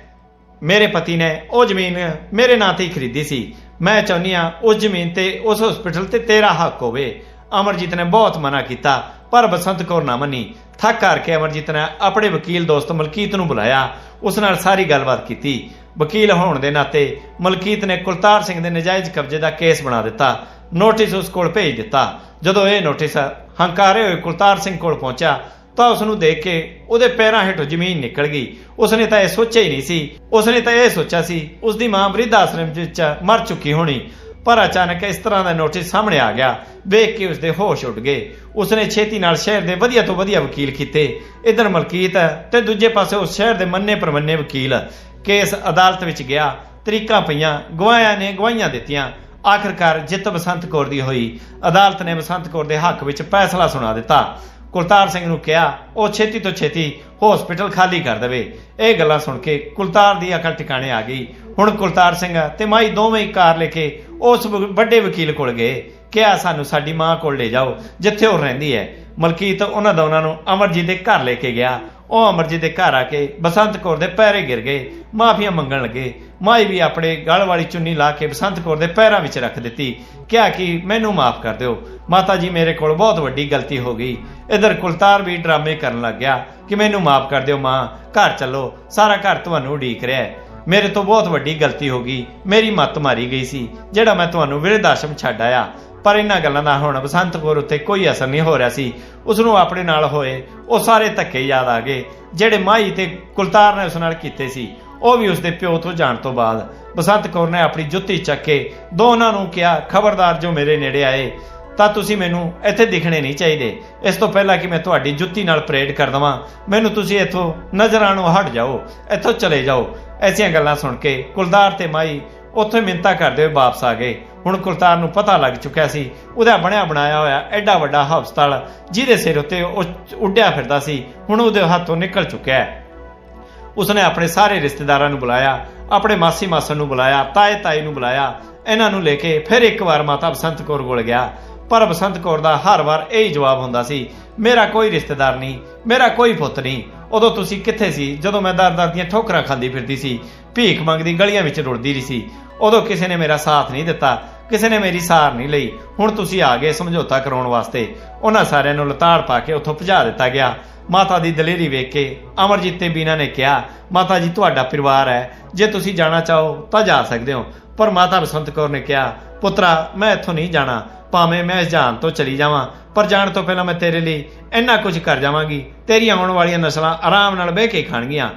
ਮੇਰੇ ਪਤੀ ਨੇ ਉਹ ਜ਼ਮੀਨ ਮੇਰੇ ਨਾਂ ਤੇ ਖਰੀਦੀ ਸੀ। ਮੈਂ ਚਾਹੁੰਦੀ ਆ ਉਸ ਜ਼ਮੀਨ ਤੇ, ਉਸ ਹਸਪੀਟਲ ਤੇ ਤੇਰਾ ਹੱਕ ਹੋਵੇ। ਅਮਰਜੀਤ ਨੇ ਬਹੁਤ ਮਨਾ ਕੀਤਾ, ਪਰ ਬਸੰਤ ਕੌਰ ਨਾ ਮੰਨੀ। ਥੱਕ ਕਰਕੇ ਅਮਰਜੀਤ ਨੇ ਆਪਣੇ ਵਕੀਲ ਦੋਸਤ ਮਲਕੀਤ ਨੂੰ ਬੁਲਾਇਆ। ਉਸ ਨਾਲ ਸਾਰੀ ਗੱਲਬਾਤ ਕੀਤੀ। ਵਕੀਲ ਹੋਣ ਦੇ ਨਾਤੇ ਮਲਕੀਤ ਨੇ ਕੁਲਤਾਰ ਸਿੰਘ ਦੇ ਨਜਾਇਜ਼ ਕਬਜ਼ੇ ਦਾ ਕੇਸ ਬਣਾ ਦਿੱਤਾ, ਨੋਟਿਸ ਉਸ ਕੋਲ ਭੇਜ ਦਿੱਤਾ। ਜਦੋਂ ਇਹ ਨੋਟਿਸ ਹੰਕਾਰੇ ਹੋਏ ਕੁਲਤਾਰ ਸਿੰਘ ਕੋਲ ਪਹੁੰਚਿਆ, ਤਾਂ ਉਸ ਨੂੰ ਦੇਖ ਕੇ ਉਹਦੇ ਪੈਰਾਂ ਹੇਠੋਂ ਜ਼ਮੀਨ ਨਿਕਲ ਗਈ। ਉਸਨੇ ਤਾਂ ਇਹ ਸੋਚਿਆ ਹੀ ਨਹੀਂ ਸੀ। ਉਸਨੇ ਤਾਂ ਇਹ ਸੋਚਿਆ ਸੀ ਉਸ ਦੀ ਮਾਂ ਬ੍ਰਿਧ ਆਸ਼ਰਮ ਵਿੱਚ ਮਰ ਚੁੱਕੀ ਹੋਣੀ। ਪਰ ਅਚਾਨਕ ਇਸ ਤਰ੍ਹਾਂ ਦਾ ਨੋਟਿਸ ਸਾਹਮਣੇ ਆ ਗਿਆ। ਵੇਖ ਕੇ ਉਸਦੇ ਹੋਸ਼ ਉੱਡ ਗਏ। ਉਸਨੇ ਛੇਤੀ ਨਾਲ ਸ਼ਹਿਰ ਦੇ ਵਧੀਆ ਤੋਂ ਵਧੀਆ ਵਕੀਲ ਕੀਤੇ। ਇਧਰ ਮਲਕੀਤ ਤੇ ਦੂਜੇ ਪਾਸੇ ਉਸ ਸ਼ਹਿਰ ਦੇ ਮੰਨੇ ਪਰਮੰਨੇ ਵਕੀਲ। ਕੇਸ ਅਦਾਲਤ ਵਿੱਚ ਗਿਆ, ਤਰੀਕਾਂ ਪਈਆਂ ਗਵਾਹਾਂ ਨੇ ਗਵਾਹੀਆਂ ਦਿੱਤੀਆਂ। ਆਖਰਕਾਰ ਜਿੱਤ ਬਸੰਤ ਕੌਰ ਦੀ ਹੋਈ। ਅਦਾਲਤ ਨੇ ਬਸੰਤ ਕੌਰ ਦੇ ਹੱਕ ਵਿੱਚ ਫੈਸਲਾ ਸੁਣਾ ਦਿੱਤਾ। ਕੁਲਤਾਰ ਸਿੰਘ ਨੂੰ ਕਿਹਾ, ਉਹ ਛੇਤੀ ਤੋਂ ਛੇਤੀ ਹਸਪੀਟਲ ਖਾਲੀ ਕਰ ਦੇਵੇ। ਇਹ ਗੱਲਾਂ ਸੁਣ ਕੇ ਕੁਲਤਾਰ ਦੀ ਅਕਲ ਟਿਕਾਣੇ ਆ ਗਈ। ਹੁਣ ਕੁਲਤਾਰ ਸਿੰਘ ਤੇ ਮਾਈ ਦੋਵੇਂ ਕਾਰ ਲੈ ਕੇ ਉਸ ਵੱਡੇ ਵਕੀਲ ਕੋਲ ਗਏ। ਕਿਹਾ, ਸਾਨੂੰ ਸਾਡੀ ਮਾਂ ਕੋਲ ਲੈ ਜਾਓ, ਜਿੱਥੇ ਉਹ ਰਹਿੰਦੀ ਹੈ। ਮਲਕੀਤ ਉਹਨਾਂ ਦੋਨਾਂ ਨੂੰ ਅਮਰਜੀਤ ਦੇ ਘਰ ਲੈ ਕੇ ਗਿਆ। ਉਹ ਅਮਰਜੀਤ ਦੇ ਘਰ ਆ ਕੇ ਬਸੰਤ ਕੌਰ ਦੇ ਪੈਰੇ ਗਿਰ ਗਏ, ਮਾਫੀਆਂ ਮੰਗਣ ਲੱਗੇ। ਮਾਈ ਵੀ ਆਪਣੇ ਗਲ ਵਾਲੀ ਚੁੰਨੀ ਲਾ ਕੇ ਬਸੰਤ ਕੌਰ ਦੇ ਪੈਰਾਂ ਵਿੱਚ ਰੱਖ ਦਿੱਤੀ। ਕਿਹਾ ਕਿ ਮੈਨੂੰ ਮਾਫ ਕਰ ਦਿਓ। ਮਾਤਾ ਜੀ ਮੇਰੇ ਕੋਲ ਬਹੁਤ ਵੱਡੀ ਗਲਤੀ ਹੋ ਗਈ। ਇਧਰ ਕੁਲਤਾਰ ਵੀ ਡਰਾਮੇ ਕਰਨ ਲੱਗ ਗਿਆ ਕਿ ਮੈਨੂੰ ਮਾਫ ਕਰ ਦਿਓ ਮਾਂ, ਘਰ ਚੱਲੋ, ਸਾਰਾ ਘਰ ਤੁਹਾਨੂੰ ਉਡੀਕ ਰਿਹਾ ਹੈ। ਮੇਰੇ ਤੋਂ ਬਹੁਤ ਵੱਡੀ ਗਲਤੀ ਹੋ ਗਈ। ਮੇਰੀ ਮੱਤ ਮਾਰੀ ਗਈ ਸੀ, ਜਿਹੜਾ ਮੈਂ ਤੁਹਾਨੂੰ ਵਿਰਧ ਆਸ਼ਰਮ ਛੱਡ ਆਇਆ। ਪਰ ਇਹਨਾਂ ਗੱਲਾਂ ਦਾ ਹੁਣ ਬਸੰਤ ਕੌਰ ਉੱਤੇ ਕੋਈ ਅਸਰ ਨਹੀਂ ਹੋ ਰਿਹਾ ਸੀ। ਉਸ ਨੂੰ ਆਪਣੇ ਨਾਲ ਹੋਏ, ਉਹ ਸਾਰੇ ਧੱਕੇ ਯਾਦ ਆ ਗਏ। ਜਿਹੜੇ ਮਾਈ ਤੇ ਕੁਲਤਾਰ ਨੇ ਉਸ ਨਾਲ ਕੀਤੇ ਸੀ, ਉਹ ਵੀ ਉਸ ਦੇ ਪਿਓ ਤੋਂ ਜਾਣ ਤੋਂ ਬਾਅਦ। ਬਸੰਤ ਕੌਰ ਨੇ ਆਪਣੀ ਜੁੱਤੀ ਚੱਕ ਕੇ ਦੋਨਾਂ ਨੂੰ ਕਿਹਾ, ਖਬਰਦਾਰ ਜੋ ਮੇਰੇ ਨੇੜੇ ਆਏ ਤਾਂ ਤੁਸੀਂ ਮੈਨੂੰ ਇੱਥੇ ਦਿਖਣੇ ਨਹੀਂ ਚਾਹੀਦੇ। ਇਸ ਤੋਂ ਪਹਿਲਾਂ ਕਿ ਮੈਂ ਤੁਹਾਡੀ ਜੁੱਤੀ ਨਾਲ ਪਰੇਡ ਕਰ ਦਵਾਂ। ਮੈਨੂੰ ਤੁਸੀਂ ਇੱਥੋਂ ਨਜ਼ਰਾਂ ਨੂੰ ਹਟ ਜਾਓ, ਇੱਥੋਂ ਚਲੇ ਜਾਓ। ਐਸੀਆਂ ਗੱਲਾਂ ਸੁਣ ਕੇ ਕੁਲਦਾਰ ਤੇ ਮਾਈ ਉੱਥੇ ਮਿੰਤਾ ਕਰਦੇ ਹੋਏ ਵਾਪਸ ਆ ਗਏ। ਹੁਣ ਕੁਲਤਾਰ ਨੂੰ ਪਤਾ ਲੱਗ ਚੁੱਕਿਆ ਸੀ, ਉਹਦਾ ਬਣਿਆ ਬਣਾਇਆ ਹੋਇਆ ਐਡਾ ਵੱਡਾ ਹਸਪਤਾਲ ਜਿਹਦੇ ਸਿਰ ਉੱਤੇ ਉਹ ਉੱਡਿਆ ਫਿਰਦਾ ਸੀ, ਹੁਣ ਉਹਦੇ ਹੱਥੋਂ ਨਿਕਲ ਚੁੱਕਿਆ ਹੈ। ਉਸਨੇ ਆਪਣੇ ਸਾਰੇ ਰਿਸ਼ਤੇਦਾਰਾਂ ਨੂੰ ਬੁਲਾਇਆ, ਆਪਣੇ ਮਾਸੀ ਮਾਸੜ ਨੂੰ ਬੁਲਾਇਆ, ਤਾਏ ਤਾਈ ਨੂੰ ਬੁਲਾਇਆ। ਇਹਨਾਂ ਨੂੰ ਲੈ ਕੇ ਫਿਰ ਇੱਕ ਵਾਰ ਮਾਤਾ ਬਸੰਤ ਕੌਰ ਕੋਲ ਗਿਆ। ਪਰ ਬਸੰਤ ਕੌਰ ਦਾ ਹਰ ਵਾਰ ਇਹੀ ਜਵਾਬ ਹੁੰਦਾ ਸੀ, ਮੇਰਾ ਕੋਈ ਰਿਸ਼ਤੇਦਾਰ ਨਹੀਂ, ਮੇਰਾ ਕੋਈ ਪੁੱਤ ਨਹੀਂ। ਉਦੋਂ ਤੁਸੀਂ ਕਿੱਥੇ ਸੀ? ਜਦੋਂ ਮੈਂ ਦਰ-ਦਰ ਦੀਆਂ ਠੋਕਰਾਂ ਖਾਂਦੀ ਫਿਰਦੀ ਸੀ, ਭੀਖ ਮੰਗਦੀ ਗਲੀਆਂ ਵਿੱਚ ਰੁੜਦੀ ਰਹੀ ਸੀ। ਉਦੋਂ ਕਿਸੇ ਨੇ ਮੇਰਾ ਸਾਥ ਨਹੀਂ ਦਿੱਤਾ, ਕਿਸੇ ਨੇ ਮੇਰੀ ਸਾਰ ਨਹੀਂ ਲਈ। ਹੁਣ ਤੁਸੀਂ ਆ ਗਏ ਸਮਝੌਤਾ ਕਰਾਉਣ ਵਾਸਤੇ। ਉਹਨਾਂ ਸਾਰਿਆਂ ਨੂੰ ਲਤਾੜ ਪਾ ਕੇ ਉੱਥੋਂ ਭਜਾ ਦਿੱਤਾ ਗਿਆ। ਮਾਤਾ ਦੀ ਦਲੇਰੀ ਵੇਖ ਕੇ ਅਮਰਜੀਤ ਤੇ ਬੀਨਾ ਨੇ ਕਿਹਾ, ਮਾਤਾ ਜੀ, ਤੁਹਾਡਾ ਪਰਿਵਾਰ ਹੈ। ਜੇ ਤੁਸੀਂ ਜਾਣਾ ਚਾਹੋ ਤਾਂ ਜਾ ਸਕਦੇ ਹੋ। ਪਰ ਮਾਤਾ ਬਸੰਤ ਕੌਰ ਨੇ ਕਿਹਾ, ਪੁੱਤਰਾ, ਮੈਂ ਇੱਥੋਂ ਨਹੀਂ ਜਾਣਾ। ਭਾਵੇਂ ਮੈਂ ਇਸ ਜਹਾਨ ਤੋਂ ਚਲੀ ਜਾਵਾਂ, ਪਰ ਜਾਣ ਤੋਂ ਪਹਿਲਾਂ ਮੈਂ ਤੇਰੇ ਲਈ ਇੰਨਾ ਕੁਝ ਕਰ ਜਾਵਾਂਗੀ। ਤੇਰੀ ਆਉਣ ਵਾਲੀਆਂ ਨਸਲਾਂ ਆਰਾਮ ਨਾਲ ਬਹਿ ਕੇ ਖਾਣਗੀਆਂ।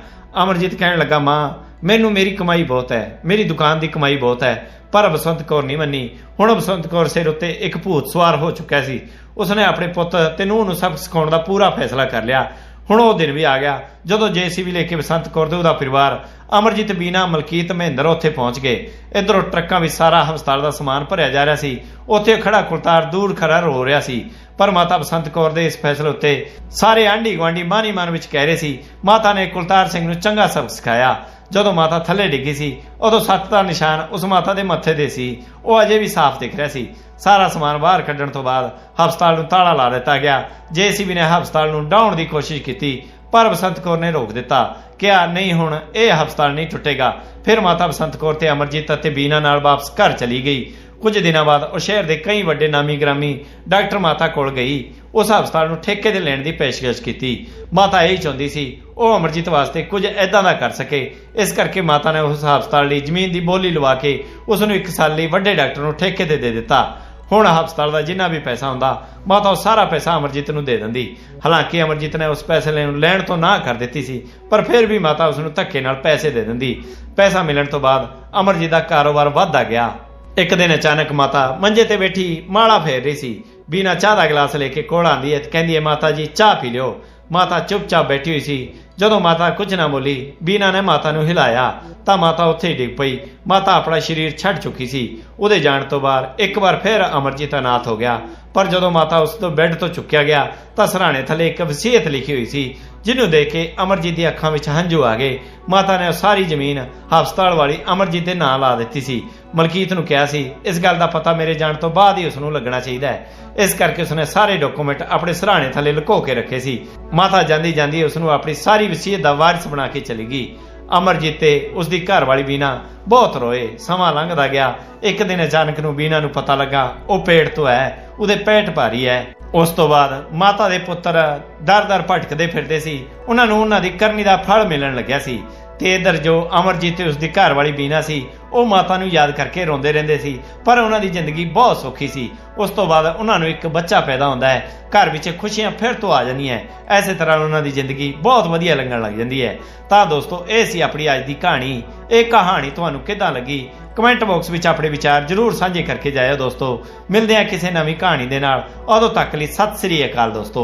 ਅਮਰਜੀਤ ਕਹਿਣ ਲੱਗਾ, ਮਾਂ, ਮੈਨੂੰ ਮੇਰੀ ਕਮਾਈ ਬਹੁਤ ਹੈ, ਮੇਰੀ ਦੁਕਾਨ ਦੀ ਕਮਾਈ ਬਹੁਤ ਹੈ, ਪਰ ਬਸੰਤ ਕੌਰ ਨਹੀਂ ਮੰਨੀ। ਹੁਣ ਬਸੰਤ ਕੌਰ ਸਿਰ ਉੱਤੇ ਇੱਕ ਭੂਤ ਸਵਾਰ ਹੋ ਚੁੱਕਿਆ ਸੀ। ਉਸਨੇ ਆਪਣੇ ਪੁੱਤ ਤੇ ਨੂੰਹ ਨੂੰ ਸਬਕ ਸਿਖਾਉਣ ਦਾ ਪੂਰਾ ਫੈਸਲਾ ਕਰ ਲਿਆ। ਹੁਣ ਉਹ ਦਿਨ ਵੀ ਆ ਗਿਆ। ਜਦੋਂ ਜੇਸੀਬੀ ਲੈ ਕੇ ਬਸੰਤ ਕੌਰ ਦੇ ਉਹਦਾ ਪਰਿਵਾਰ ਅਮਰਜੀਤ, ਬੀਨਾ, ਮਲਕੀਤ, ਮਹਿੰਦਰ ਉੱਥੇ ਪਹੁੰਚ ਗਏ। ਇਧਰੋਂ ਟਰੱਕਾਂ ਵਿੱਚ ਸਾਰਾ ਹਸਪਤਾਲ ਦਾ ਸਮਾਨ ਭਰਿਆ ਜਾ ਰਿਹਾ ਸੀ। ਉੱਥੇ ਖੜਾ ਕੁਲਤਾਰ ਦੂਰ ਖੜਾ ਰੋ ਰਿਹਾ ਸੀ। ਪਰ ਮਾਤਾ ਬਸੰਤ ਕੌਰ ਦੇ ਇਸ ਫੈਸਲੇ ਉੱਤੇ ਸਾਰੇ ਆਂਢੀ ਗੁਆਂਢੀ ਮਾਨੀ ਮਨ ਵਿੱਚ ਕਹਿ ਰਹੇ ਸੀ, ਮਾਤਾ ਨੇ ਕੁਲਤਾਰ ਸਿੰਘ ਨੂੰ ਚੰਗਾ ਸਬਕ ਸਿਖਾਇਆ। ਜਦੋਂ ਮਾਤਾ ਥੱਲੇ ਡਿੱਗੀ ਸੀ, ਉਦੋਂ ਸੱਤ ਦਾ ਨਿਸ਼ਾਨ ਉਸ ਮਾਤਾ ਦੇ ਮੱਥੇ ਦੇ ਸੀ। ਉਹ ਅਜੇ ਵੀ ਸਾਫ਼ ਦਿਖ ਰਿਹਾ ਸੀ। ਸਾਰਾ ਸਮਾਨ ਬਾਹਰ ਕੱਢਣ ਤੋਂ ਬਾਅਦ ਹਸਪਤਾਲ ਨੂੰ ਤਾਲਾ ਲਾ ਦਿੱਤਾ ਗਿਆ। ਜੇਸੀਬੀ ਨੇ ਹਸਪਤਾਲ ਨੂੰ ਡਾਉਣ ਦੀ ਕੋਸ਼ਿਸ਼ ਕੀਤੀ, ਪਰ ਬਸੰਤ ਕੌਰ ਨੇ ਰੋਕ ਦਿੱਤਾ। ਕਿਹਾ, ਨਹੀਂ, ਹੁਣ ਇਹ ਹਸਪਤਾਲ ਨਹੀਂ ਟੁੱਟੇਗਾ। ਫਿਰ ਮਾਤਾ ਬਸੰਤ ਕੌਰ ਤੇ ਅਮਰਜੀਤ ਅਤੇ ਬੀਨਾ ਨਾਲ ਵਾਪਸ ਘਰ ਚਲੀ ਗਈ। ਕੁਝ ਦਿਨਾਂ ਬਾਅਦ ਉਹ ਸ਼ਹਿਰ ਦੇ ਕਈ ਵੱਡੇ ਨਾਮੀ ਗ੍ਰਾਮੀ ਡਾਕਟਰ ਮਾਤਾ ਕੋਲ ਗਈ। ਉਸ ਹਸਪਤਾਲ ਨੂੰ ਠੇਕੇ ਤੇ ਲੈਣ ਦੀ ਪੇਸ਼ਕਸ਼ ਕੀਤੀ। ਮਾਤਾ ਇਹ ਚਾਹੁੰਦੀ ਸੀ, ਉਹ ਅਮਰਜੀਤ ਵਾਸਤੇ ਕੁਝ ਐਦਾਂ ਦਾ ਕਰ ਸਕੇ। ਇਸ ਕਰਕੇ ਮਾਤਾ ਨੇ ਉਸ ਹਸਪਤਾਲ ਲਈ ਜ਼ਮੀਨ ਦੀ ਬੋਲੀ ਲਵਾ ਕੇ ਉਸ ਨੂੰ ਇੱਕ ਸਾਲ ਲਈ ਵੱਡੇ ਡਾਕਟਰ ਨੂੰ ਠੇਕੇ ਤੇ ਦੇ ਦਿੱਤਾ। ਹੁਣ ਹਸਪਤਾਲ ਦਾ ਜਿੰਨਾ ਵੀ ਪੈਸਾ ਹੁੰਦਾ ਮਾਤਾ ਉਹ ਸਾਰਾ ਪੈਸਾ ਅਮਰਜੀਤ ਨੂੰ ਦੇ ਦਿੰਦੀ। ਹਾਲਾਂਕਿ ਅਮਰਜੀਤ ਨੇ ਉਸ ਪੈਸੇ ਨੂੰ ਲੈਣ ਤੋਂ ਨਾ ਕਰ ਦਿੱਤੀ ਸੀ, ਪਰ ਫਿਰ ਵੀ ਮਾਤਾ ਉਸ ਨੂੰ ਧੱਕੇ ਨਾਲ ਪੈਸੇ ਦੇ ਦਿੰਦੀ। ਪੈਸਾ ਮਿਲਣ ਤੋਂ ਬਾਅਦ ਅਮਰਜੀਤ ਦਾ ਕਾਰੋਬਾਰ ਵੱਧਦਾ ਗਿਆ। ਇੱਕ ਦਿਨ ਅਚਾਨਕ ਮਾਤਾ ਮੰਜੇ ਤੇ ਬੈਠੀ ਮਾਲਾ ਫੇਰ ਰਹੀ ਸੀ। ਬਿਨਾ ਚਾਹ ਦਾ ਗਲਾਸ ਲੈ ਕੇ ਕੋਲ ਆਂਦੀ ਹੈ ਕਹਿੰਦੀ ਹੈ, ਮਾਤਾ ਜੀ, ਚਾਹ ਪੀ ਲਿਓ। ਮਾਤਾ ਚੁੱਪਚਾਪ ਬੈਠੀ ਹੋਈ ਸੀ। ਜਦੋਂ ਮਾਤਾ ਕੁਝ ਨਾ ਬੋਲੀ, ਬੀਨਾ ਨੇ ਮਾਤਾ ਨੂੰ ਹਿਲਾਇਆ, ਤਾਂ ਮਾਤਾ ਉੱਥੇ ਹੀ ਡਿੱਗ ਪਈ। ਮਾਤਾ ਆਪਣਾ ਸਰੀਰ ਛੱਡ ਚੁੱਕੀ ਸੀ। ਉਹਦੇ ਜਾਣ ਤੋਂ ਬਾਅਦ ਇੱਕ ਵਾਰ ਫਿਰ ਅਮਰਜੀਤ ਅਨਾਥ ਹੋ ਗਿਆ। ਪਰ ਜਦੋਂ ਮਾਤਾ ਉਸ ਤੋਂ ਬੈੱਡ ਤੋਂ ਚੁੱਕਿਆ ਗਿਆ, ਤਾਂ ਸਰਾਣੇ ਥੱਲੇ ਇੱਕ ਵਸੀਅਤ ਲਿਖੀ ਹੋਈ ਸੀ ਜਿਹਨੂੰ ਦੇਖ ਕੇ ਅਮਰਜੀਤ ਦੀ ਅੱਖਾਂ ਵਿੱਚ ਹੰਝੂ ਆ ਗਏ। ਮਾਤਾ ਨੇ ਸਾਰੀ ਜ਼ਮੀਨ ਹਸਪਤਾਲ ਵਾਲੀ ਅਮਰਜੀਤ ਦੇ ਨਾਂ ਲਾ ਦਿੱਤੀ ਸੀ। ਮਲਕੀਤ ਨੂੰ ਕਿਹਾ ਸੀ, ਇਸ ਗੱਲ ਦਾ ਪਤਾ ਮੇਰੇ ਜਾਣ ਤੋਂ ਬਾਅਦ ਹੀ ਉਸ ਨੂੰ ਲੱਗਣਾ ਚਾਹੀਦਾ ਹੈ। ਇਸ ਕਰਕੇ ਉਸਨੇ ਸਾਰੇ ਡਾਕੂਮੈਂਟ ਆਪਣੇ ਸਰਾਣੇ ਥੱਲੇ ਲੁਕੋ ਕੇ ਰੱਖੇ ਸੀ। ਮਾਤਾ ਜਾਂਦੀ ਜਾਂਦੀ ਉਸ ਨੂੰ ਆਪਣੀ ਸਾਰੀ ਵਸੀਅਤ ਦਾ ਵਾਰਿਸ ਬਣਾ ਕੇ ਚਲੀ ਗਈ। ਅਮਰਜੀਤ ਤੇ ਉਸ ਦੀ ਘਰ ਵਾਲੀ ਬੀਨਾ ਬਹੁਤ ਰੋਏ। ਸਮਾਂ ਲੰਘਦਾ ਗਿਆ। ਇੱਕ ਦਿਨ ਅਚਾਨਕ ਨੂੰ ਬੀਨਾ ਨੂੰ ਪਤਾ ਲੱਗਾ, ਉਹ ਪੇਟ ਤੋਂ ਹੈ, ਉਹਦੇ ਪੇਟ ਭਾਰੀ ਹੈ। ਉਸ ਤੋਂ ਬਾਅਦ ਮਾਤਾ ਦੇ ਪੁੱਤਰ ਦਰ-ਦਰ ਭਟਕਦੇ ਫਿਰਦੇ ਸੀ। ਉਹਨਾਂ ਨੂੰ ਉਹਨਾਂ ਦੀ ਕਰਨੀ ਦਾ ਫਲ ਮਿਲਣ ਲੱਗਿਆ ਸੀ ਤੇ ਇਧਰ ਜੋ ਅਮਰਜੀਤ ਤੇ ਉਸ ਦੀ ਘਰ ਵਾਲੀ ਬੀਨਾ ਸੀ, ਉਹ ਮਾਤਾ ਨੂੰ ਯਾਦ ਕਰਕੇ ਰੋਂਦੇ ਰਹਿੰਦੇ ਸੀ, ਪਰ ਉਹਨਾਂ ਦੀ ਜ਼ਿੰਦਗੀ ਬਹੁਤ ਸੌਖੀ ਸੀ। ਉਸ ਤੋਂ ਬਾਅਦ ਉਹਨਾਂ ਨੂੰ ਇੱਕ ਬੱਚਾ ਪੈਦਾ ਹੁੰਦਾ ਹੈ। ਘਰ ਵਿੱਚ ਖੁਸ਼ੀਆਂ ਫਿਰ ਤੋਂ ਆ ਜਾਂਦੀਆਂ ਐਸੇ ਤਰ੍ਹਾਂ ਉਹਨਾਂ ਦੀ ਜ਼ਿੰਦਗੀ ਬਹੁਤ ਵਧੀਆ ਲੰਘਣ ਲੱਗ ਜਾਂਦੀ ਹੈ। ਤਾਂ ਦੋਸਤੋ, ਇਹ ਸੀ ਆਪਣੀ ਅੱਜ ਦੀ ਕਹਾਣੀ। ਇਹ ਕਹਾਣੀ ਤੁਹਾਨੂੰ ਕਿਦਾਂ ਲੱਗੀ? ਕਮੈਂਟ ਬਾਕਸ ਵਿੱਚ ਆਪਣੇ ਵਿਚਾਰ ਜਰੂਰ ਸਾਂਝੇ ਕਰਕੇ ਜਾਇਓ ਦੋਸਤੋ। ਮਿਲਦੇ ਹਾਂ ਕਿਸੇ ਨਵੀਂ ਕਹਾਣੀ ਦੇ ਨਾਲ। ਉਦੋਂ ਤੱਕ ਲਈ ਸਤਿ ਸ੍ਰੀ ਅਕਾਲ ਦੋਸਤੋ।